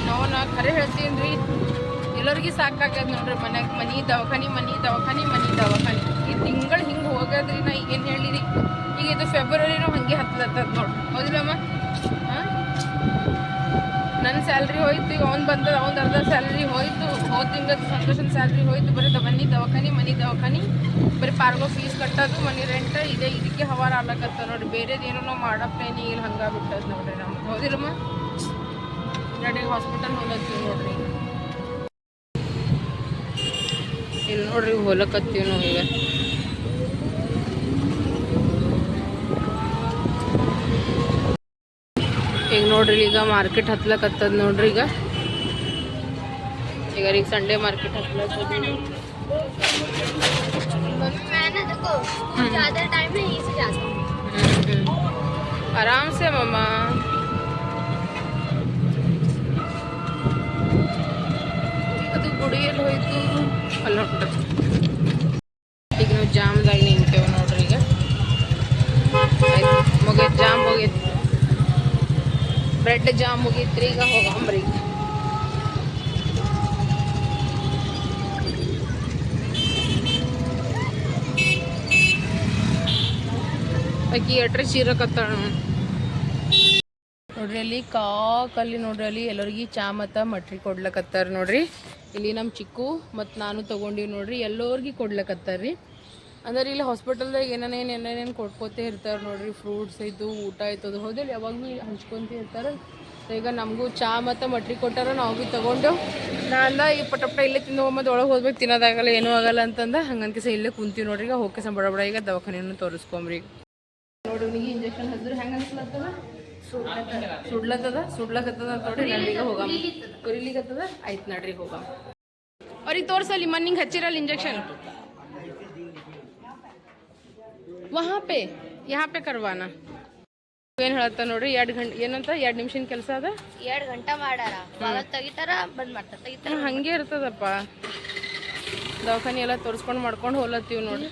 ಇನ್ನೋ ನಾ ಖರೆ ಹೇಳ್ತೀನಿ ರೀ ಎಲ್ಲರಿಗೂ ಸಾಕಾಗ್ಯದ ನೋಡ್ರಿ ಮನ್ಯಾಗ ಮನಿ ದವಾಖಾನಿ ಮನಿ ದವಾಖಾನಿ ಮನಿ ದವಾಖಾನಿ. ಈ ತಿಂಗಳು ಹಿಂಗೆ ಹೋಗೋದ್ರಿ ನಾ ಏನು ಹೇಳಿರಿ. ಈಗ ಇದು ಫೆಬ್ರವರಿನೂ ಹಂಗೆ ಹತ್ಲತ್ತದ ನೋಡ್ರಿ ಹೌದಿಲ್ಲಮ್ಮ ಹಾಂ? ನನ್ನ ಸ್ಯಾಲ್ರಿ ಹೋಯ್ತು, ಅವ್ನು ಬಂದ, ಅವ್ನ ಅರ್ಧ ಸ್ಯಾಲ್ರಿ ಹೋಯ್ತು, ಹೋದ ತಿಂಗಳ ಸಂತೋಷನ ಸ್ಯಾಲ್ರಿ ಹೋಯ್ತು. ಬರೀ ಮನಿ ದವಾಖಾನಿ ಮನಿ ದವಾಖಾನಿ. ಬರೀ ಪಾರ್ಗೋ ಫೀಸ್ ಕಟ್ಟೋದು, ಮನಿ ರೆಂಟ್ ಇದೆ, ಇದಕ್ಕೆ ಹವಾರ ಆಗ್ಲಕತ್ತ ನೋಡ್ರಿ. ಬೇರೆದೇನೋ ನಾವು ಮಾಡೋ ಪ್ಲಾನ್ ಇಲ್ಲಿ ಹಂಗಾಗ್ಬಿಟ್ಟದ ನೋಡ್ರಿ ನಮ್ಗೆ. ಹೌದಿಲ್ಲಮ್ಮ ನಡಿ ಹಾಸ್ಪಿಟಲ್ ಹೋಲತ್ತೀವಿ ನೋಡ್ರಿ ಇಲ್ಲಿ ನೋಡ್ರಿ ಹೋಲಕತ್ತೀವಿ ನಾವು ಈಗ ಈಗ ನೋಡ್ರಿ ಈಗ ಮಾರ್ಕೆಟ್ ಹತ್ಲಕತ್ತದ ನೋಡ್ರಿ ಈಗ ಈಗ ಈಗ ಸಂಡೇ ಮಾರ್ಕೆಟ್ ಹತ್ಲಕತ್ತದ मम्मी मैं ना देखो स्कूल ज्यादा टाइम में यहीं से जाता ಅದು ಹೋಯ್ತು? ಅಲ್ಲಿ ಈಗ ನಾವು ಜಾಮ್ದಾಗ ನಿಂತೇವೆ ನೋಡ್ರಿ ಈಗ. ಆಯ್ತು ಜಾಮ್ ಮುಗೈತಿ. ಬ್ರೆಡ್ ಜಾಮ್ ಮುಗೀತ್ರಿ, ಈಗ ಹೋಗಂಬ್ರಿ. ಅಕ್ಕಿ ಎಟ್ರೆ ಚೀರಕತ್ತಾಳ ನೋಡ್ರಿ ಅಲ್ಲಿ ಕಾಕಲ್ಲಿ ನೋಡ್ರಿ ಅಲ್ಲಿ ಎಲ್ಲರಿಗೂ ಚಾ ಮತ್ತು ಮಟ್ರಿ ಕೊಡ್ಲಕತ್ತಾರ ನೋಡ್ರಿ. ಇಲ್ಲಿ ನಮ್ಮ ಚಿಕ್ಕು ಮತ್ತು ನಾನು ತೊಗೊಂಡಿವಿ ನೋಡ್ರಿ, ಎಲ್ಲರಿಗೆ ಕೊಡ್ಲಕತ್ತಾರ ರೀ ಅಂದ್ರೆ ಇಲ್ಲಿ ಹಾಸ್ಪಿಟಲ್ದಾಗ ಏನೇನೇನು ಏನೇನೇನು ಕೊಟ್ಕೋತೇ ಇರ್ತಾರೆ ನೋಡ್ರಿ ಫ್ರೂಟ್ಸ್ ಆಯಿತು ಊಟ ಆಯ್ತು ಅದು ಇಲ್ಲಿ ಯಾವಾಗಲೂ ಹಂಚ್ಕೊತ ಇರ್ತಾರೆ. ಈಗ ನಮಗೂ ಚಾ ಮತ್ತು ಮಟ್ರಿ ಕೊಟ್ಟಾರ, ನಾವು ಭೀ ತೊಗೊಂಡು. ನಾನು ಈ ಪಟಪಟ ಪಟ ಇಲ್ಲೇ ತಿಂದು ಹೋಗ್ಬೋದು ಒಳಗೆ ಹೋಗ್ಬೇಕು ತಿನ್ನೋದಾಗಲ್ಲ, ಏನೂ ಆಗಲ್ಲ ಅಂತಂದ. ಹಂಗನ್ಕಿಸ ಇಲ್ಲೇ ಕುಂತೀವಿ ನೋಡ್ರಿ, ಈಗ ಹೋಗಿ ಬಡ ಬಡ, ಈಗ ದವಾಖಾನೆಯನ್ನು ತೋರಿಸ್ಕೊಂಬ್ರಿ. ನೋಡಿ ಅವ್ನಿಗೆ ಇಂಜೆಕ್ಷನ್ ಹಚ್ಚಿದ್ರೆ ಹೆಂಗೆ ಅನ್ಸ್ಲತ್ತದ? ಸುಡ್ಲತ್ತದ? ಸುಡ್ಲಕತ್ತದ ನೋಡಿ ನೋಡ್ರಿ ಹೋಗಾಮ. ಹೋಗಮ್ಮ ಉರಿಲಿಕತ್ತದ ಆಯ್ತು ನಡ್ರಿ ಹೋಗಾಮ. ಅವ್ರಿಗೆ ತೋರ್ಸಲಿ ಮನ್ನಿಂಗ್ ಹಚ್ಚಿರಲ್ಲ ಇಂಜೆಕ್ಷನ್ ವಹಾ ಪೇ ಯಹಾ ಪೇ ಕರ್ವಾನ? ಏನ್ ಹೇಳತ್ತ ನೋಡ್ರಿ ಎರಡ್ ಗಂಟೆ ಏನಂತ ಎರಡ್ ನಿಮಿಷನ್ ಕೆಲಸ ಅದ? ಎರಡ್ ಗಂಟೆ ಮಾಡಾರ. ತೆಗಿತಾರ ಬಂದ್ ಮಾಡ್ತಾರ. ತೆಗಿತಾರ. ಹಂಗೆ ಇರ್ತದಪ್ಪ. ದವಾಖಾನೆ ಎಲ್ಲ ತೋರಿಸ್ಕೊಂಡು ಮಾಡ್ಕೊಂಡು ಹೋಲತ್ತೀವಿ ನೋಡ್ರಿ.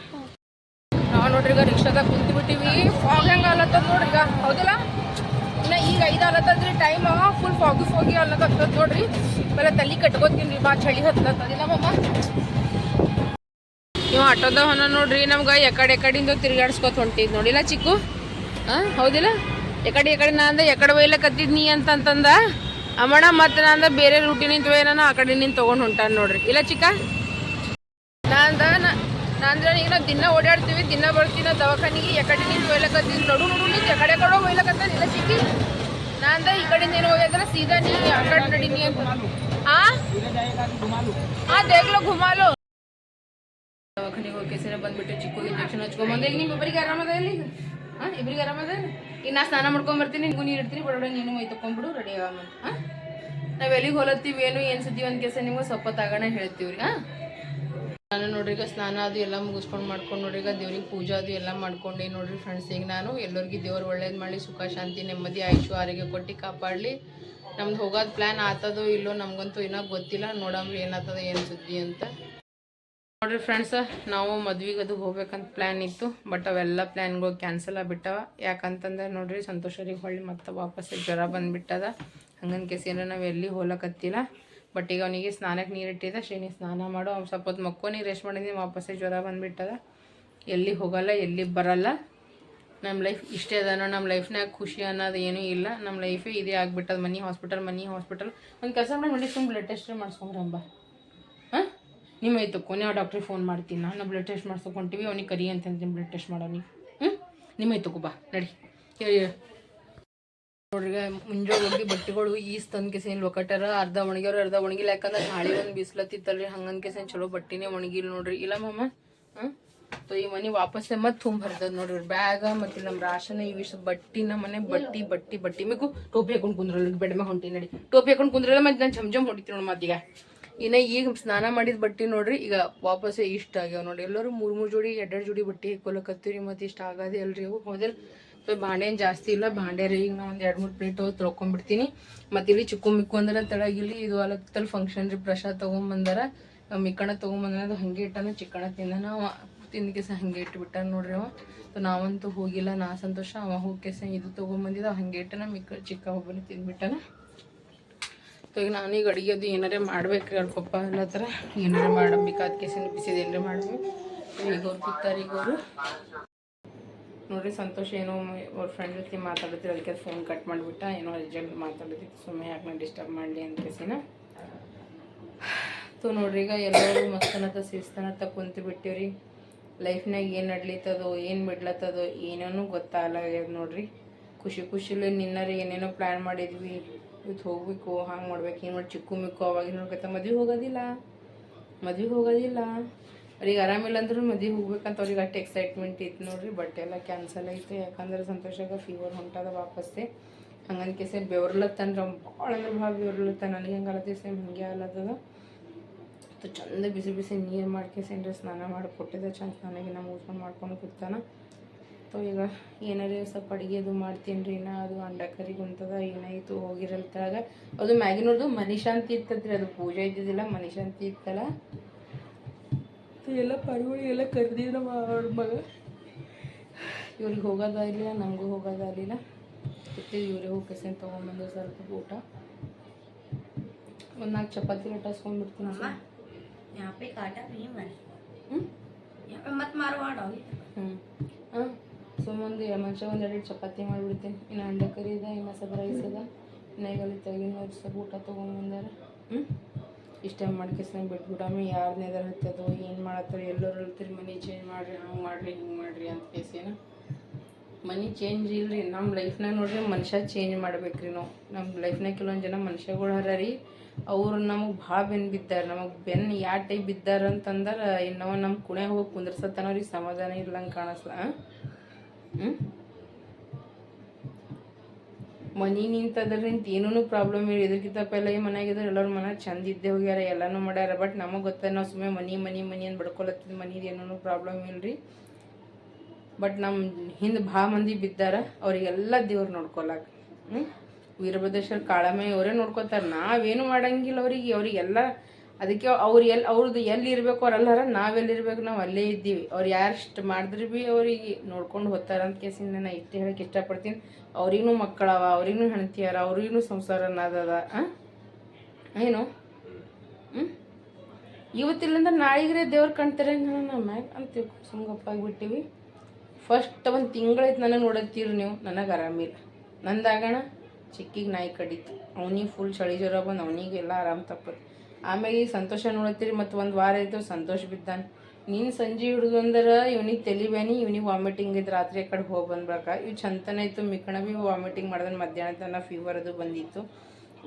ನಾವು ನೋಡ್ರಿ ಈಗ ರಿಕ್ಷಾದಾಗ ಕುಂತ್ಬಿಟ್ಟಿವಿ. ಫಾಗ್ ಹೆಂಗೆ ಅಲ್ಲತ್ತದ ನೋಡ್ರಿ ಈಗ. ಹೌದಿಲ್ಲ? ಈಗ ಟೈಮ್ ಅವ ಫುಲ್ ಫಾಗಿ ಫಾಗಿ ಅಲ್ಲತ್ತದ ನೋಡ್ರಿ. ಬರ ತಲೆ ಕಟ್ಕೋತೀನಿ ಬಾ ಚಳಿ ಹತ್ತದ ಮಮ್ಮ ನೀವು ಹೊನ ನೋಡ್ರಿ, ನಮ್ಗೆ ಎಕಡೆ ಎಕಡಿಂದ ತಿರುಗಾಡ್ಸ್ಕೊತ ಹೊಂಟಿದ್ ನೋಡಿಲ್ಲ ಚಿಕ್ಕು? ಹಾಂ ಹೌದಿಲ್ಲ? ಎಕಡೆ ಎಕಡೆ ನಾ ಅಂದ, ಎಕಡೆ ಒಯ್ಲಕತ್ತಿದ್ ನೀ ಅಂತಂತಂದ. ಅಮ್ಮಣ, ಮತ್ತೆ ನಾ ಬೇರೆ ರೂಟಿ ನಿಂತ ಏನೋ ಆ ಕಡೆ ನಿನ್ ತೊಗೊಂಡು ಹೊಂಟಾನ ನೋಡ್ರಿ. ಇಲ್ಲ ಚಿಕ್ಕ? ನಾ ಅಂದ ಈಗ ನಾವು ದಿನ ಓಡಾಡ್ತೀವಿ, ದಿನ ಬರ್ತೀವಿ, ನಾವು ದವಾಖಾನಿಗೆ ಎಕಡೆ ನಿನ್ ಒಯ್ಲಕತ್ತೀವಿ ನಡು, ನೋಡು ನಿಂತು ಎಕಡೆ ಕಡೆ ಒಯ್ಲಕತ್ತ ಇಲ್ಲ ಚಿಕ್ಕಿ? ನಾಂದ ಈ ಕಡೆಯಿಂದ ಏನು ಹೋಗಿದ್ರೆ ಸೀದಾ ನೀ ಆ ಕಡೆ ನಡೀನಿ ಅಂತ. ಹಾ ಹಾ ಘುಮಾಲು. ದವಾಖಾನೆಗೆ ಹೋಗಿ ಕೇಸಿನ ಬಂದ್ಬಿಟ್ಟು ಚಿಕ್ಕ ಇಂಜೆಕ್ಷನ್ ಹಚ್ಕೊಂಬಂದು. ಈಗ ನಿಮ್ಮ ಇಬ್ಬರಿಗೆ ಆರಾಮದ ಇಲ್ಲಿ ಹಾಂ ಇಬ್ಬರಿಗೆ ಆರಾಮದ ಈಗ ನಾ ಸ್ನಾನ ಮಾಡ್ಕೊಂಬರ್ತೀನಿ ನಿಮಗೂ ನೀರು ಇಡ್ತೀನಿ. ಬಡಬಡ ನೀನು ಮೈ ತಕೊಂಡ್ಬಿಡು ರೆಡಿ ಆಗಮ್ಮ ಹಾಂ ನಾವು ಎಲ್ಲಿಗೆ ಹೋಲತ್ತೀವಿ, ಏನು ಏನು ಸುದ್ದಿ ಒಂದು ಕೆಲಸ, ನಿಮ್ಗೆ ಸಪೋತ್ ಆಗೋಣ ಹೇಳ್ತೀವಿ ಹಾಂ ನಾನು ನೋಡ್ರಿಗ ಸ್ನಾನ ಅದು ಎಲ್ಲ ಮುಗಿಸ್ಕೊಂಡು ಮಾಡ್ಕೊಂಡು ನೋಡ್ರಿಗ ದೇವ್ರಿಗೆ ಪೂಜಾ ಅದು ಎಲ್ಲ ಮಾಡ್ಕೊಂಡೆ ನೋಡ್ರಿ ಫ್ರೆಂಡ್ಸ್ ಈಗ ನಾನು ಎಲ್ಲರಿಗೂ ದೇವ್ರು ಒಳ್ಳೇದು ಮಾಡಿ ಸುಖ, ಶಾಂತಿ, ನೆಮ್ಮದಿ, ಆಯುಷು, ಆರೋಗ್ಯ ಕೊಟ್ಟು ಕಾಪಾಡಲಿ. ನಮ್ದು ಹೋಗೋದು ಪ್ಲ್ಯಾನ್ ಆತದೋ ಇಲ್ಲೋ ನಮಗಂತೂ ಇನ್ನೂ ಗೊತ್ತಿಲ್ಲ. ನೋಡಮ್ರಿ ಏನಾಗ್ತದ ಏನು ಸುದ್ದಿ ಅಂತ. ನೋಡ್ರಿ ಫ್ರೆಂಡ್ಸ್ ನಾವು ಮದ್ವೆಗೆ ಅದು ಹೋಗ್ಬೇಕಂತ ಪ್ಲ್ಯಾನ್ ಇತ್ತು. ಬಟ್ ಅವೆಲ್ಲ ಪ್ಲ್ಯಾನ್ಗಳು ಕ್ಯಾನ್ಸಲ್ ಆಗಿಬಿಟ್ಟವ. ಯಾಕಂತಂದ್ರೆ ನೋಡ್ರಿ ಸಂತೋಷರಿಗೆ ಹೊಳ್ಳಿ ಮತ್ತೆ ವಾಪಸ್ ಜ್ವರ ಬಂದುಬಿಟ್ಟದ. ಹಂಗನ್ ಕೇಸ್ ನಾವು ಎಲ್ಲಿ ಹೋಲಕತ್ತಿಲ್ಲ. ಬಟ್ ಈಗ ಅವನಿಗೆ ಸ್ನಾನಕ್ಕೆ ನೀರು ಇಟ್ಟಿದ್ದ ಶ್ರೀನಿ ಸ್ನಾನ ಮಾಡು. ಅವ್ನು ಸ್ವಲ್ಪ ಹೊತ್ತು ನೀರು ರೆಸ್ಟ್ ಮಾಡಿದ್ದೀನಿ ವಾಪಸ್ಸೇ ಜ್ವರ ಬಂದುಬಿಟ್ಟದ. ಎಲ್ಲಿ ಹೋಗಲ್ಲ, ಎಲ್ಲಿ ಬರಲ್ಲ. ನಮ್ಮ ಲೈಫ್ ಇಷ್ಟೇ ಅದ ನಮ್ಮ ಲೈಫ್ನಾಗ ಖುಷಿ ಅನ್ನೋದು ಏನೂ ಇಲ್ಲ. ನಮ್ಮ ಲೈಫೇ ಇದೇ ಆಗಿಬಿಟ್ಟದ, ಮನಿ ಹಾಸ್ಪಿಟಲ್ ಮನಿ ಹಾಸ್ಪಿಟಲ್ ಒಂದು ಕೆಲಸ ಮಾಡಿ ನೋಡಿ ಬ್ಲಡ್ ಟೆಸ್ಟ್ ಮಾಡಿಸ್ಕೊಂಡ್ರಂಬ ಹಾಂ? ನಿಮ್ಮ ಐತೆ ಕೊನೆ ಆ ಡಾಕ್ಟ್ರಿಗೆ ಫೋನ್ ಮಾಡ್ತೀನಿ ನಾನು. ಬ್ಲಡ್ ಟೆಸ್ಟ್ ಮಾಡ್ಸ್ಕೊಂತೀವಿ, ಅವ್ನಿಗೆ ಕರಿ ಅಂತ ಅಂತೀನಿ ಬ್ಲಡ್ ಟೆಸ್ಟ್ ಮಾಡೋನಿ ಹ್ಞೂ ನಿಮ್ಮ ಐತೆ ಬಾ ನಡಿ. ನೋಡ್ರಿ ಮುಂಜಾನೆ ಹೋಗಿ ಬಟ್ಟೆಗಳು ಈಸ್ ತಂದ ಕೆಸಿನ ಲೊಕಟರ ಅರ್ಧ ಒಣಗ್ಯಾರ ಅರ್ಧ ಒಣಗಿಲ್ಲ. ಯಾಕಂದ್ರೆ ಗಾಳಿ ಒಂದು ಬಿಸ್ಲತ್ತಿತ್ತಲ್ರಿ, ಹಂಗನ್ ಕೆಸಿನ ಚಲೋ ಬಟ್ಟಿನೇ ಒಣಗಿಲ್ಲ ನೋಡ್ರಿ. ಇಲ್ಲ ಮಮ್ಮ ಹಾಂ? ಈ ಮನೆ ವಾಪಸ್ಸೆ ಮತ್ತೆ ತುಂಬ ಬರ್ತದ ನೋಡ್ರಿ. ಬ್ಯಾಗ ಮತ್ತೆ ನಮ್ಮ ರಾಶನ ಇವಿಷ್ಟು ಬಟ್ಟಿ ಮನೆ ಬಟ್ಟಿ ಬಟ್ಟಿ ಬಟ್ಟಿ. ಮೇಕು ಟೋಪಿ ಹಾಕೊಂಡು ಕುಂದ್ರಲ್ಲ ಬೆಡ್ ಹೊಂಟಿ ನಡಿ. ಟೋಪಿ ಹಾಕೊಂಡು ಕುಂದ್ರಲ್ಲ ಮತ್ತೆ ನಾನು ಝಮ್ ಝಮ್ ಹೊಡಿತೀನಿ ನೋಡಿ ಮತ್ತೀಗ. ಇನ್ನ ಈಗ ಸ್ನಾನ ಮಾಡಿದ ಬಟ್ಟೆ ನೋಡ್ರಿ, ಈಗ ವಾಪಸ್ ಇಷ್ಟ ಆಗ್ಯಾವ ನೋಡಿ. ಎಲ್ಲರೂ ಮೂರು ಮೂರು ಜೋಡಿ ಎರಡೆರಡು ಜೋಡಿ ಬಟ್ಟೆ ಹಾಕೊಳಕತ್ತೀರಿ ಮತ್ತೆ ಇಷ್ಟ ಆಗದೆ ಅಲ್ರಿ ಅವು. ಹೌದಿಲ್ಲ ಭಾಂಡೆ ಏನು ಜಾಸ್ತಿ ಇಲ್ಲ ಬಾಂಡೆ ರೀ ಈಗ ನಾ ಒಂದು ಎರಡು ಮೂರು ಪ್ಲೇಟ್ ಹೋಗಿ ತೊಳ್ಕೊಂಡ್ಬಿಡ್ತೀನಿ. ಮತ್ತು ಇಲ್ಲಿ ಚಿಕ್ಕು ಮಿಕ್ಕು ಅಂದ್ರೆ ತೆಳಗಿಲ್ಲಿ ಇದು ಅಲತ್ತಲ್ಲಿ ಫಂಕ್ಷನ್ ರೀ, ಪ್ರಸಾದ ತೊಗೊಂಬಂದಾರ. ಮಿಕ್ಕಣ ತೊಗೊಂಬಂದ್ರೆ ಅದು ಹಂಗೆ ಇಟ್ಟಾನ ಚಿಕ್ಕಣ ತಿಂದಾನ, ಅವ ತಿಂದ ಕೆಸ ಹಂಗೆ ಇಟ್ಬಿಟ್ಟಾನ ನೋಡ್ರಿ ಅವ. ನಾವಂತೂ ಹೋಗಿಲ್ಲ, ನಾ ಸಂತೋಷ, ಅವ ಹೋಗಿ ಕೆಸ ಇದು ತೊಗೊಂಬಂದಿದ್ದ ಹಂಗೆ ಇಟ್ಟನ, ಮಿಕ್ಕ ಚಿಕ್ಕ ಒಬ್ಬನ ತಿಂದ್ಬಿಟ್ಟನ. ಈಗ ನಾನೀಗ ಅಡುಗೆ ಅದು ಏನಾರೇ ಮಾಡ್ಬೇಕು ಹೇಳ್ಕೊಪ್ಪ ಥರ ಏನಾರೇ ಮಾಡಬೇಕಾದ ಬಿಸಿದ ಏನಾರೇ ಮಾಡಬೇಕು. ಈಗ ಅವ್ರು ಕೂತಾರೆ ಈಗ ಅವರು. ನೋಡ್ರಿ ಸಂತೋಷ ಏನೋ ಅವ್ರ ಫ್ರೆಂಡ್ ಜೊತೆ ಮಾತಾಡಿದ್ರೆ ಅದಕ್ಕೆ ಫೋನ್ ಕಟ್ ಮಾಡಿಬಿಟ್ಟ, ಏನೋ ಅರ್ಜೆಂಟ್ ಮಾತಾಡಿದ್ವಿ ಸುಮ್ಮನೆ ಯಾಕೆ ನಾನು ಡಿಸ್ಟರ್ಬ್ ಮಾಡಲಿ ಅಂತ ಕೇಸಿನ. ನೋಡ್ರಿ ಈಗ ಎಲ್ಲರೂ ಮಸ್ತನತ್ತ ಶಿಸ್ತನತ ಕುಂತು ಬಿಟ್ಟಿವ್ರಿ. ಲೈಫ್ನಾಗ ಏನು ನಡ್ಲಿತ್ತದೋ ಏನು ಬಿಡ್ಲತ್ತದೋ, ಏನೇನೂ ಗೊತ್ತಾಗಲಾಗ್ಯದ ನೋಡ್ರಿ. ಖುಷಿ ಖುಷಿಲಿ ನಿನ್ನರ ಏನೇನೋ ಪ್ಲ್ಯಾನ್ ಮಾಡಿದ್ವಿ. ಇವತ್ತು ಹೋಗ್ಬೇಕು, ಹಂಗೆ ಮಾಡ್ಬೇಕು, ಏನು ಮಾಡಿ ಚಿಕ್ಕು ಮಿಕ್ಕು ಅವಾಗ ನೋಡ್ಕೊತ ಮದ್ವೆ ಹೋಗೋದಿಲ್ಲ. ಮದ್ವೆ ಹೋಗೋದಿಲ್ಲ. ಅವ್ರಿಗೆ ಆರಾಮಿಲ್ಲ ಅಂದ್ರೂ ಮದುವೆ ಹೋಗ್ಬೇಕಂತ ಅವ್ರಿಗೆ ಅಷ್ಟು ಎಕ್ಸೈಟ್ಮೆಂಟ್ ಇತ್ತು ನೋಡ್ರಿ ಬಟ್ ಎಲ್ಲ ಕ್ಯಾನ್ಸಲ್ ಐತೆ ಯಾಕಂದ್ರೆ ಸಂತೋಷಾಗ ಫೀವರ್ ಹೊಂಟದ ವಾಪಸ್ಸೆ. ಹಂಗನ್ ಕೆಸೆ ಬೆವರ್ಲತ್ತಂದ್ರೆ ಭಾಳ ಅಂದ್ರೆ ಭಾಳ ಬೆವರ್ಲತ್ತ. ನನಗೆ ಹೆಂಗೆ ಆಲತ್ತೆ ಸೇಮ್ ಹಂಗೆ ಮತ್ತು ಚಂದ ಬಿಸಿ ಬಿಸಿ ನೀರು ಮಾಡ್ಕೇಸೇನ್ರಿ ಸ್ನಾನ ಮಾಡಿ ಕೊಟ್ಟಿದ್ದೆ ಚಂದ ನಮ್ಮ ಮುಗಿಸ್ಕೊಂಡು ಮಾಡ್ಕೊಂಡು ಕೂತಾನ. ಸೊ ಈಗ ಏನಾರೇ ಸ್ವಲ್ಪ ಅಡುಗೆ ಅದು ಮಾಡ್ತೀನಿ ರೀ ನಾ ಅದು ಅಂಡ ಕರಿ ಕುಂತದ ಏನಾಯಿತು ಹೋಗಿರಲ್ತಾಗ. ಅದು ಮ್ಯಾಗಿನೋರ್ದು ಮನಿಶಾಂತಿ ಇತ್ತದ್ರಿ ಅದು ಪೂಜೆ ಇದ್ದಿದ್ದಿಲ್ಲ ಮನಿಶಾಂತಿ ಇತ್ತಲ್ಲ. ಮತ್ತು ಎಲ್ಲ ಪರಿಗಳಿಗೆಲ್ಲ ಕರೆದಿದ್ರು ಅವ್ರ ಮಗ. ಇವ್ರಿಗೆ ಹೋಗೋದಾಗಲಿಲ್ಲ ನಮಗೂ ಹೋಗೋದಾಗಲಿಲ್ಲ ಇತ್ತು ಇವರೇ ಹೋಗಿ ತೊಗೊಂಬಂದು ಸ್ವಲ್ಪ ಊಟ. ಒಂದು ನಾಲ್ಕು ಚಪಾತಿ ಲಟ್ಟಾಸ್ಕೊಂಡ್ಬಿಡ್ತೀನಿ ಹ್ಞೂ ಸುಮ್ಮೊಂದು ಮುಂಚೆ ಒಂದು ಎರಡು ಚಪಾತಿ ಮಾಡಿಬಿಡ್ತೀನಿ. ಇನ್ನು ಅಂಡ ಕರಿ ಇದೆ ಇನ್ನು ಸಬ್ ರೈಸ್ ಇದೆ ಇನ್ನು ಈಗಲ್ಲಿ ತೆಗಿನ ಊಟ ತೊಗೊಂಬಂದಾರ ಹ್ಞೂ ಇಷ್ಟ ಮಾಡ್ಕೆಸ್ನ ಬಿಟ್ಬಿಡಮ್ಮಿ ಯಾರನ್ನೆದಾರ ಹತ್ತದು ಏನು ಮಾಡತ್ತಾರ ಎಲ್ಲರೂ ಹೇಳ್ತೀರಿ, ಮನೆ ಚೇಂಜ್ ಮಾಡಿರಿ, ಹಂಗೆ ಮಾಡಿರಿ, ಹಿಂಗೆ ಮಾಡಿರಿ ಅಂತ ಕೇಸೇನ ಮನಿ ಚೇಂಜ್ ಇಲ್ರಿ. ನಮ್ಮ ಲೈಫ್ನಾಗ ನೋಡಿರಿ ಮನುಷ್ಯ ಚೇಂಜ್ ಮಾಡ್ಬೇಕ್ರಿ ನಾವು. ನಮ್ಮ ಲೈಫ್ನಾಗ ಕೆಲವೊಂದು ಜನ ಮನುಷ್ಯಗಳು ಹರ ರೀ. ಅವ್ರು ನಮಗೆ ಭಾಳ ಬೆನ್ನು ಬಿದ್ದಾರೆ. ನಮಗೆ ಬೆನ್ನು ಯಾವ ಟೈಪ್ ಬಿದ್ದಾರೆ ಅಂತಂದ್ರೆ ಇನ್ನವ ನಮ್ಮ ಕುಣೆ ಹೋಗಿ ಕುಂದ್ರಸತ್ತಾನ ಅವ್ರಿಗೆ ಸಮಾಧಾನ ಇಲ್ಲಂಗೆ ಕಾಣಿಸ್ಲ ಹ್ಞೂ ಮನಿ ನಿಂತದ್ರಿಂದ ಏನೂ ಪ್ರಾಬ್ಲಮ್ ಇಲ್ಲ. ಇದಕ್ಕಿಂತ ಪೆಲ್ಲ ಈ ಮನ್ಯಾಗಿದ್ರೆ ಎಲ್ಲರ ಮನೆ ಚಂದ ಇದ್ದೇ ಹೋಗ್ಯಾರ, ಎಲ್ಲನೂ ಮಾಡ್ಯಾರ. ಬಟ್ ನಮಗೆ ಗೊತ್ತ ನಾವು ಸುಮ್ಮನೆ ಮನೆ ಮನೆ, ಮನಿ ಅಂತ ಬಡ್ಕೊಳತ್ತಿದ್ ಮನಿದು ಏನೂ ಪ್ರಾಬ್ಲಮ್ ಇಲ್ರಿ. ಬಟ್ ನಮ್ಮ ಹಿಂದೆ ಭಾಳ ಮಂದಿ ಬಿದ್ದಾರ, ಅವರಿಗೆಲ್ಲ ದೇವ್ರು ನೋಡ್ಕೊಲಾಕ. ಹ್ಞೂ ವೀರಭದ್ರೇಶ್ವರ ಕಾಳಮ್ಮ ಅವರೇ ನೋಡ್ಕೊತಾರೆ. ನಾವೇನು ಮಾಡಂಗಿಲ್ಲ ಅವ್ರಿಗೆ. ಅವರಿಗೆಲ್ಲ ಅದಕ್ಕೆ ಅವ್ರು ಎಲ್ಲಿ ಅವ್ರದ್ದು ಎಲ್ಲಿ ಇರಬೇಕು ಅವ್ರು ಅಲ್ಲಾರ ನಾವೆಲ್ಲಿರ್ಬೇಕು ನಾವು ಅಲ್ಲೇ ಇದ್ದೀವಿ. ಅವ್ರು ಯಾರಷ್ಟು ಮಾಡಿದ್ರು ಭೀ ಅವ್ರಿಗೆ ನೋಡ್ಕೊಂಡು ಹೋಗ್ತಾರ ಅಂತ ಕೇಸಿಂದ ನಾನು ಇಷ್ಟು ಹೇಳಕ್ಕೆ ಇಷ್ಟಪಡ್ತೀನಿ. ಅವ್ರಿಗೂ ಮಕ್ಕಳವ, ಅವ್ರಿಗೂ ಹೆಣ್ತಿಯಾರ ಅವ್ರಿಗೂ ಸಂಸಾರ ಅನ್ನೋದದ? ಏನು? ಹ್ಞೂ ಇವತ್ತಿಲ್ಲಂದ್ರೆ ನಾಳೆಗ್ರೆ ದೇವ್ರು ಕಾಣ್ತಾರೆ ನಮ್ಮ ಮ್ಯಾಗ? ಅಂತೀವಿ ಸುಮ್ಗಪ್ಪಾಗಿಬಿಟ್ಟಿವಿ ಫಸ್ಟ್ ಒಂದು ತಿಂಗಳೈತೆ ನನಗೆ ನೋಡತ್ತೀರಿ ನೀವು, ನನಗೆ ಆರಾಮಿಲ್ಲ ನಂದಾಗಣ ಚಿಕ್ಕಿಗೆ ನಾಯಿ ಕಡಿತು. ಅವನಿಗೆ ಫುಲ್ ಚಳಿ ಜ್ವರ ಬಂದು ಅವನಿಗೆಲ್ಲ ಆರಾಮ್ ತಪ್ಪತ್ತು ಆಮೇಲೆ ಈ ಸಂತೋಷ ನೋಡತ್ತೀರಿ ಮತ್ತು ಒಂದು ವಾರ ಇದ್ದು ಸಂತೋಷ ಬಿದ್ದಾನೆ. ನೀನು ಸಂಜೆ ಹಿಡಿದು ಅಂದ್ರೆ ಇವ್ನಿಗೆ ತಲಿಬೇನಿ, ಇವ್ನಿಗೆ ವಾಮಿಟಿಂಗ್ ಇದ್ದು ರಾತ್ರಿ ಕಡೆ ಹೋಗಿ ಬಂದ್ಬೇಕ ಇವು ಚಂತನ ಇತ್ತು, ಮಿಕ್ಕಣ ಭೀ ವಾಮಿಟಿಂಗ್ ಮಾಡ್ದೆ ಮಧ್ಯಾಹ್ನ ತನಕ ಫೀವರ್ ಅದು ಬಂದಿತ್ತು.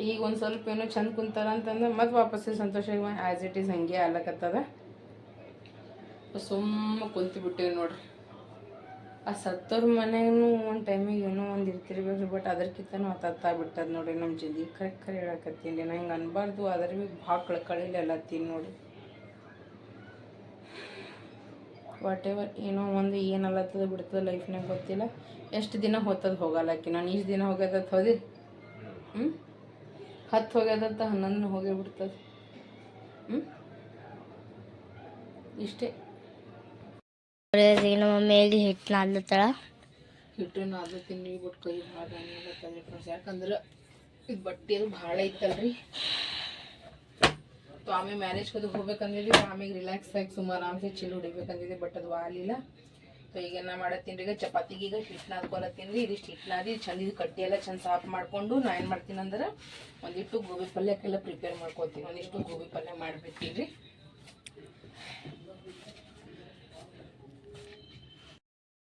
ಈಗ ಒಂದು ಸ್ವಲ್ಪ ಏನೋ ಚಂದ ಕುಂತಾರ ಅಂತಂದ್ರೆ ಮತ್ತೆ ವಾಪಸ್ ಸಂತೋಷ ಆ್ಯಸ್ ಇಟ್ ಈಸ್ ಹಂಗೆ ಆಗ್ಲಕತ್ತದ ಸುಮ್ಮ ಕುಂತು ಬಿಟ್ಟಿವಿ ನೋಡ್ರಿ. ಆ ಸತ್ತೋರ್ ಮನೆಯೂ ಒಂದು ಟೈಮಿಗೆ ಏನೋ ಒಂದು ಇರ್ತಿರ್ಬೇಕು ಬಟ್ ಅದಕ್ಕಿಂತನೂ ತತ್ತಾ ಬಿಟ್ಟದ ನೋಡ್ರಿ ನಮ್ಮ ಜಿಂದಗಿ ಕರೆ ಕರೆ ಹೇಳಕತ್ತೀನಿ ನಾ ಹಿಂಗೆ ಅನ್ಬಾರ್ದು ಅದ್ರ ಭೀ ಭಾಳ ಕಳ್ಕಳಿಲ್ಲ ತೀನಿ ನೋಡಿ ವಾಟ್ ಎವರ್ ಏನೋ ಒಂದು ಏನಲ್ಲತ್ತದ ಬಿಡ್ತದ ಲೈಫ್ನಾಗ ಗೊತ್ತಿಲ್ಲ. ಎಷ್ಟು ದಿನ ಹೋಗ್ತದ ಹೋಗಲ್ಲಕ್ಕಿ ನಾನು ಇಷ್ಟು ದಿನ ಹೋಗ್ಯದತ್ ಹೋದಿ? ಹ್ಞೂ ಹತ್ತು ಹೋಗ್ಯದತ್ತ ಹನ್ನೊಂದು ಹೋಗೇ ಬಿಡ್ತದೆ ಹ್ಞೂ ಇಷ್ಟೇ. ನೋಡಿದ್ರಿ ನಮ್ಮ ಮಮ್ಮಿಯಾಗಿ ಹಿಟ್ಟು ನಾದ್ಲತ್ತಾಳ ಹಿಟ್ಟು ನಾದು ತಿನ್ನಿ ಬಿಟ್ಟು ಕೈ ಅನ್ನಿಲ್ಲತ್ತದ್ರಿ ಫ್ರೆಂಡ್ಸ್ ಯಾಕಂದ್ರೆ ಇದು ಬಟ್ಟೆ ಅದು ಭಾಳ ಇತ್ತಲ್ರಿ ಸೊ ಆಮೇಲೆ ಮ್ಯಾರೇಜ್ ಅದು ಹೋಗ್ಬೇಕಂದಿದ್ವಿ. ಆಮೇಲೆ ರಿಲ್ಯಾಕ್ಸ್ ಆಗಿ ಸುಮ್ಮ ಆರಾಮ್ಸೆ ಚಿಲ್ ಹೊಡಿಬೇಕಂದಿದ್ವಿ ಬಟ್ ಅದು ಆಗಲಿಲ್ಲ. ಸೊ ಈಗ ನಾ ಮಾಡತ್ತೀನಿ ಈಗ ಚಪಾತಿಗೆ ಈಗ ಹಿಟ್ಟು ನಾದ್ಕೊಲತ್ತೀನಿ ರೀ ಇದಿಷ್ಟು ಹಿಟ್ಟು ನಾದಿ ಚಂದ ಇದು ಕಟ್ಟಿ ಎಲ್ಲ ಚಂದ ಸಾಫ್ ಮಾಡಿಕೊಂಡು ನಾ ಏನು ಮಾಡ್ತೀನಿ ಅಂದ್ರೆ ಒಂದಿಷ್ಟು ಗೋಬಿ ಪಲ್ಯಕ್ಕೆಲ್ಲ ಪ್ರಿಪೇರ್ ಮಾಡ್ಕೊತೀನಿ. ಒಂದಿಷ್ಟು ಗೋಬಿ ಪಲ್ಯ ಮಾಡ್ಬೇಕೀನಿ ರೀ.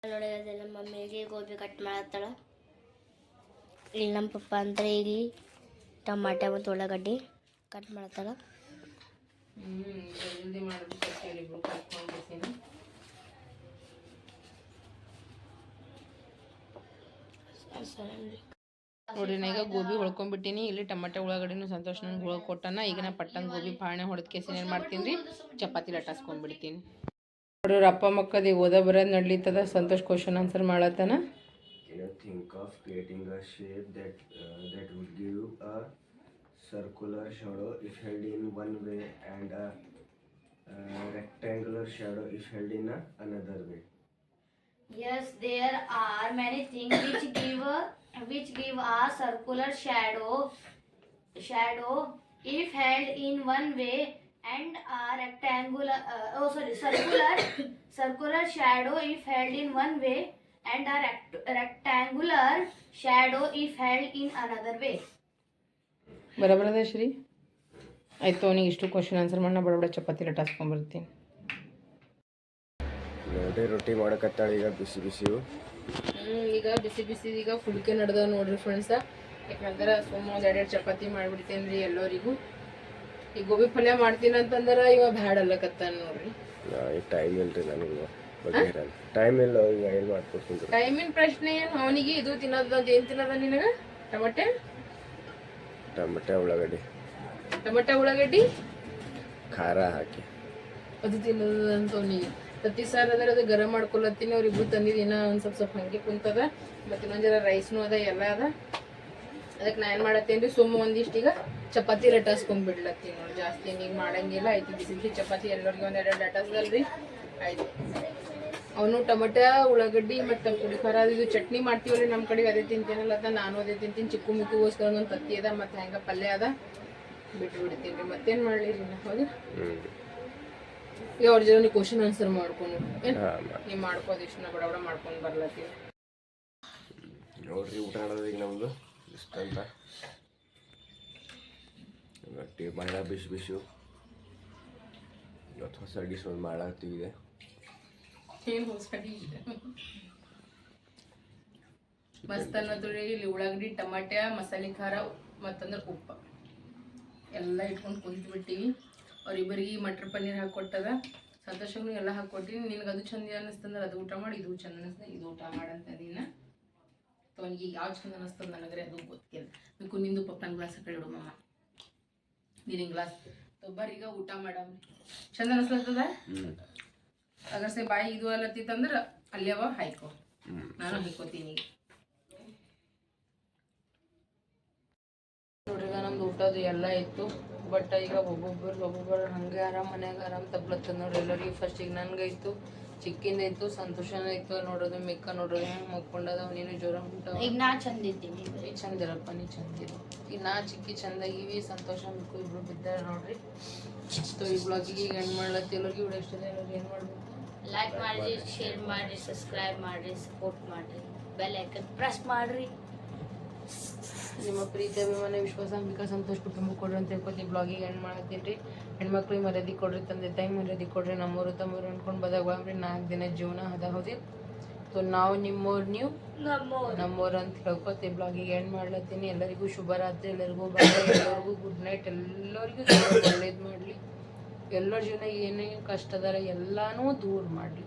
ನಮ್ಮ ಮಮ್ಮಿಗೆ ಗೋಬಿ ಕಟ್ ಮಾಡತ್ತಾಳ. ಇಲ್ಲಿ ನಮ್ಮ ಪಪ್ಪ ಅಂದ್ರೆ ಇಲ್ಲಿ ಟಮಾಟೆ ಮತ್ತು ಉಳ್ಳಾಗಡ್ಡಿ ಕಟ್ ಮಾಡತ್ತಾಳ. ನೋಡ್ರಿ, ನಾ ಈಗ ಗೋಬಿ ಹೊಳ್ಕೊಂಡ್ಬಿಟ್ಟಿನಿ. ಇಲ್ಲಿ ಟಮಾಟೆ, ಉಳ್ಳಾಗಡ್ಡಿನೂ ಸಂತೋಷ ನಂಗೆ ಹುಳ ಕೊಟ್ಟಾನ. ಈಗ ನಾ ಪಟ್ಟನ್ ಗೋಬಿ ಪಾಣೆ ಹೊಡೆದ ಕೇಸಿನ ಏನು ಮಾಡ್ತೀನಿ ರೀ? ಚಪಾತಿ ಲಟಾಸ್ಕೊಂಡ್ಬಿಡ್ತೀನಿ ಹುಡುಗ್ರ ಅಪ್ಪ ಮಕ್ಕದಿ ಓದ ಬರೋದು ನಡೀತದ ಸಂತೋಷ question answer ಮಾಡತ್ತಾನ. Think of creating a shape that that would give a circular shadow if held in one way and a rectangular shadow if held in another way yes there are many things which give which give a circular shadow shadow if held in one way and a rectangular uh, oh sorry circular circular shadow if held in one way and a rect- rectangular shadow if held in another way. ಬರಬರದ ಶ್ರೀ? ಆಯ್ತು ಅವನಿಗೆ ಇಷ್ಟು question answer ಮಾಡಿ ನಾ ಬಡಬಡ ಚಪಾತಿ ಲಟಾಸ್ಕೊಂಡ್ಬರ್ತೀನಿ ನೋಡ್ರಿ ರೊಟ್ಟಿ ಮಾಡಕತ್ತಾಳ ಈಗ ಬಿಸಿ ಬಿಸಿ ಈಗ ಬಿಸಿ ಬಿಸಿ ಈಗ ಫುಲ್ಕೆ ನಡೆದ ನೋಡ್ರಿ ಫ್ರೆಂಡ್ಸ ಯಾಕಂದ್ರೆ ಸುಮ್ಮ ಒಂದ್ ಎರಡೆರಡು ಚಪಾತಿ ಮಾಡಿಬಿಡ್ತೇನೆ ರೀ ಎಲ್ಲರಿಗೂ. ಈ ಗೋಬಿ ಪಲ್ಯ ಮಾಡ್ತೀನಿ ಅಂತಂದ್ರೆ ಇವ ಬ್ಯಾಡ ಅಲ್ಲಕತ್ತಾನ ನೋಡ್ರಿ. ಈಗ ಟೈಮ್ ಇಲ್ರಿ ನನಗೆ ಟೈಮ್ ಇಲ್ಲ ಈಗ ಏನು ಮಾಡ್ಕೊಡ್ತೀನಿ ಟೈಮಿನ ಪ್ರಶ್ನೆ ಏನು? ಅವನಿಗೆ ಇದು ತಿನ್ನೋದ ಏನ್ ತಿನ್ನೋದ ನಿನಗ? ಟಮಟೆ? ಟಮಟೆ ಉಳ್ಳಾಗಡ್ಡಿ. ಟಮಟೆ ಉಳ್ಳಾಗಡ್ಡಿ? ಖಾರ ಹಾಕಿ. ಅದು ತಿನ್ನೋದ ಅಂತ ಅವನಿಗೆ. ಪ್ರತಿ ಸಾರ ಅಂದ್ರೆ ಅದು ಗರಂ ಮಾಡ್ಕೊಳತ್ತೀನಿ ಅವ್ರಿಬ್ರು ತಂದಿದ್ದೀನ ಒಂದು ಸ್ವಲ್ಪ ಸ್ವಲ್ಪ ಹಂಗೆ ಕುಂತದ. ಮತ್ತು ಇನ್ನೊಂದು ಜರ ರೈಸ್ನು ಅದ ಎಲ್ಲ ಅದ. ಅದಕ್ಕೆ ನಾನು ಏನು ಮಾಡತ್ತೇನೆ ರೀ ಸುಮ್ಮ ಒಂದಿಷ್ಟು ಈಗ ಚಪಾತಿ ಲಟಾಸ್ಕೊಂಡ್ಬಿಡ್ಲತ್ತೀನಿ ನೋಡಿ ಜಾಸ್ತಿ ನೀವು ಮಾಡಂಗಿಲ್ಲ. ಆಯ್ತು ಬಿಸಿ ಬಿಸಿ ಚಪಾತಿ ಎಲ್ಲರಿಗೂ ಒಂದು ಎರಡು ಲಟಾಸ್ದಲ್ರಿ ಆಯ್ತು. ಅವನು ಟೊಮೆಟೊ ಉಳ್ಳಾಗಡ್ಡಿ ಮತ್ತು ಪುಡಿ ಖಾರ ಇದು ಚಟ್ನಿ ಮಾಡ್ತೀವಲ್ಲ ನಮ್ಮ ಕಡೆ ಅದೇ ತಿಂತೇನಲ್ಲ ಅದ ನಾನು ಅದೇ ತಿಂತೀನಿ. ಚಿಕ್ಕು ಮುಕ್ಕಿಗೋಸ್ಕರ ಒಂದು ತತ್ತಿ ಅದ ಮತ್ತು ಹೆಂಗೆ ಪಲ್ಯ ಅದ ಬಿಟ್ಟು ಬಿಡ್ತೀನಿ ರೀ ಮತ್ತೇನು ಮಾಡಲಿ ರೀ ನಾ ಹೌದು? ಈಗ ಅವ್ರ ಜೊತೆ ನೀವು ಕ್ವಶನ್ ಆನ್ಸರ್ ಮಾಡ್ಕೊಂಡು ಏನು? ನೀವು ಮಾಡ್ಕೋದು ಇಷ್ಟು ನಾ ಬಡ ಬಡ ಮಾಡ್ಕೊಂಡು ಬರ್ಲತ್ತೀವಿ. ನೋಡ್ರಿ ಊಟ ಮಾಡೋದು ಈಗ ನಮ್ಮದು ಇಷ್ಟ ಅಂತ. ರೊಟ್ಟಿ ಭಾಳ ಬಿಸಿ ಬಿಸಿ ಇವತ್ತು ಹೊಸ ಡಿಶ್ ಒಂದು ಮಾಡಾಕ್ತಿದೆ ಏನು ಹೊಸ ಮಸ್ತ್ ಅನ್ನೋದ್ರಿ ಇಲ್ಲಿ ಉಳ್ಳಾಗಡ್ಡಿ, ಟಮಾಟ್ಯ, ಮಸಾಲೆ ಖಾರ, ಮತ್ತಂದ್ರೆ ಉಪ್ಪ. ಎಲ್ಲ ಇಟ್ಕೊಂಡು ಕುಂತ್ಬಿಟ್ಟಿವಿ. ಅವ್ರಿಬ್ಬರಿಗೆ ಮಟ್ರ್ ಪನ್ನೀರ್ ಹಾಕ್ಕೊಟ್ಟದ ಸಂತೋಷಗೂ ಎಲ್ಲ ಹಾಕ್ಕೊಟ್ಟಿನಿ ನಿನಗೆ ಅದು ಚಂದ ಅನ್ನಿಸ್ತಂದ್ರೆ ಅದು ಊಟ ಮಾಡಿ, ಇದು ಚಂದ ಅನ್ನಿಸ್ತದೆ ಇದು ಊಟ ಮಾಡಂತ ನೀನು ಅವನಿಗೆ ಯಾವ್ದು ಚಂದ ಅನ್ನಿಸ್ತದ ನನಗ್ರೆ ಅದು ಗೊತ್ತಿಲ್ಲ. ಬೇಕು ನಿಂದು ಪಪ್ಪನ ಗ್ಲಾಸ್ ಕಡೆ ಮಮ್ಮ ನೀರಿನ ಗ್ಲಾಸ್ ಒಬ್ಬರೀಗ ಊಟ ಮಾಡಮ್. ಚಂದ ಅನಿಸ್ಲತ್ತದ ಅಗರ್ಸೆ ಬಾಯಿ ಇದು ಅಲ್ಲತ್ತಿತ್ತಂದ್ರೆ ಅಲ್ಲೇವ ಹಾಯ್ಕೋ. ನಾನು ಹಾಯ್ಕೋತೀನಿ ಈಗ. ನೋಡ್ರಿ ಈಗ ನಮ್ದು ಊಟದ್ದು ಎಲ್ಲ ಇತ್ತು. ಬಟ್ ಈಗ ಒಬ್ಬೊಬ್ಬರು ಒಬ್ಬೊಬ್ಬರು ಹಂಗೆ ಆರಾಮ್ ಮನ್ಯಾಗ ಆರಾಮ್ ತಪ್ಲತ್ತದ ನೋಡ್ರಿ ಎಲ್ಲರಿಗೆ ಫಸ್ಟಿಗೆ ನನ್ಗೆ ಇತ್ತು ಚಿಕ್ಕಿಂದ ಇತ್ತು ಸಂತೋಷನ ಇತ್ತು ನೋಡೋದು ಮಿಕ್ಕ ನೋಡೋದು ಹೆಂಗೆ ಮಕ್ಕೊಂಡದ ಅವನೇನು ಜ್ವರ ಉಂಟಾವ ಈಗ ನಾ ಚಂದ ಇದ್ದೀನಿ ನೀ ಚಂದಿರಪ್ಪ ನೀ ಚಂದಿರ. ಈಗ ನಾ ಚಿಕ್ಕಿ ಚಂದಾಗಿವಿ ಸಂತೋಷ ಮಿಕ್ಕು ಇಬ್ರು ಬಿದ್ದಾರ ನೋಡ್ರಿ. ಸೊ ಈ ಬ್ಲಾಗಿಗೆ ಈಗ ಎಂಡ್ ಮಾಡ್ಲತ್ತಿ. ಎಲ್ಲರಿಗೂ ವಿಡಿಯೋ ಇಷ್ಟ ಎಲ್ಲರಿಗೆ ಏನು ಮಾಡ್ಬೇಕು? ಲೈಕ್ ಮಾಡ್ರಿ ಶೇರ್ ಮಾಡಿರಿ ಸಬ್ಸ್ಕ್ರೈಬ್ ಮಾಡಿರಿ ಸಪೋರ್ಟ್ ಮಾಡಿರಿ. ಬೆಲ್ ಐಕನ್ ಪ್ರೆಸ್ ಮಾಡಿರಿ. ನಿಮ್ಮ ಪ್ರೀತಿ ಅಭಿಮಾನ ವಿಶ್ವಾಸ ಅಂಬಿಕ ಸಂತೋಷ ಕುಟುಂಬ ಕೊಡ್ರಿ ಅಂತ ಹೇಳ್ಕೊತೀನಿ ಬ್ಲಾಗಿಗೆ ಎಂಡ್ ಮಾಡತ್ತೀನಿ ರೀ ಹೆಣ್ಮಕ್ಳಿಗೆ ಮರ್ಯಾದೆ ಕೊಡ್ರಿ ತಂದೆ ತಾಯಿ ಮರ್ಯಾದೆ ಕೊಡ್ರಿ ನಮ್ಮೂರು ತಮ್ಮೂರು ಅನ್ಕೊಂಡು ಬಂದ್ರಿ ನಾಲ್ಕು ದಿನ ಜೀವನ ಹದ ಹೋದಿ ಸೊ ನಾವು ನಿಮ್ಮೂರು ನೀವು ನಮ್ಮೂರು. ಅಂತ ಹೇಳ್ಕೊತಿ ಬ್ಲಾಗಿಗೆ ಎಂಡ್ ಮಾಡ್ಲತ್ತೀನಿ. ಎಲ್ಲರಿಗೂ ಶುಭರಾತ್ರಿ ಎಲ್ಲರಿಗೂ ಎಲ್ಲರಿಗೂ ಗುಡ್ ನೈಟ್ ಎಲ್ಲರಿಗೂ ಒಳ್ಳೇದು ಮಾಡಲಿ. ಎಲ್ಲರ ಜೀವನ ಏನೇ ಕಷ್ಟ ಅದಾರ ಎಲ್ಲಾನು ದೂರ ಮಾಡಲಿ.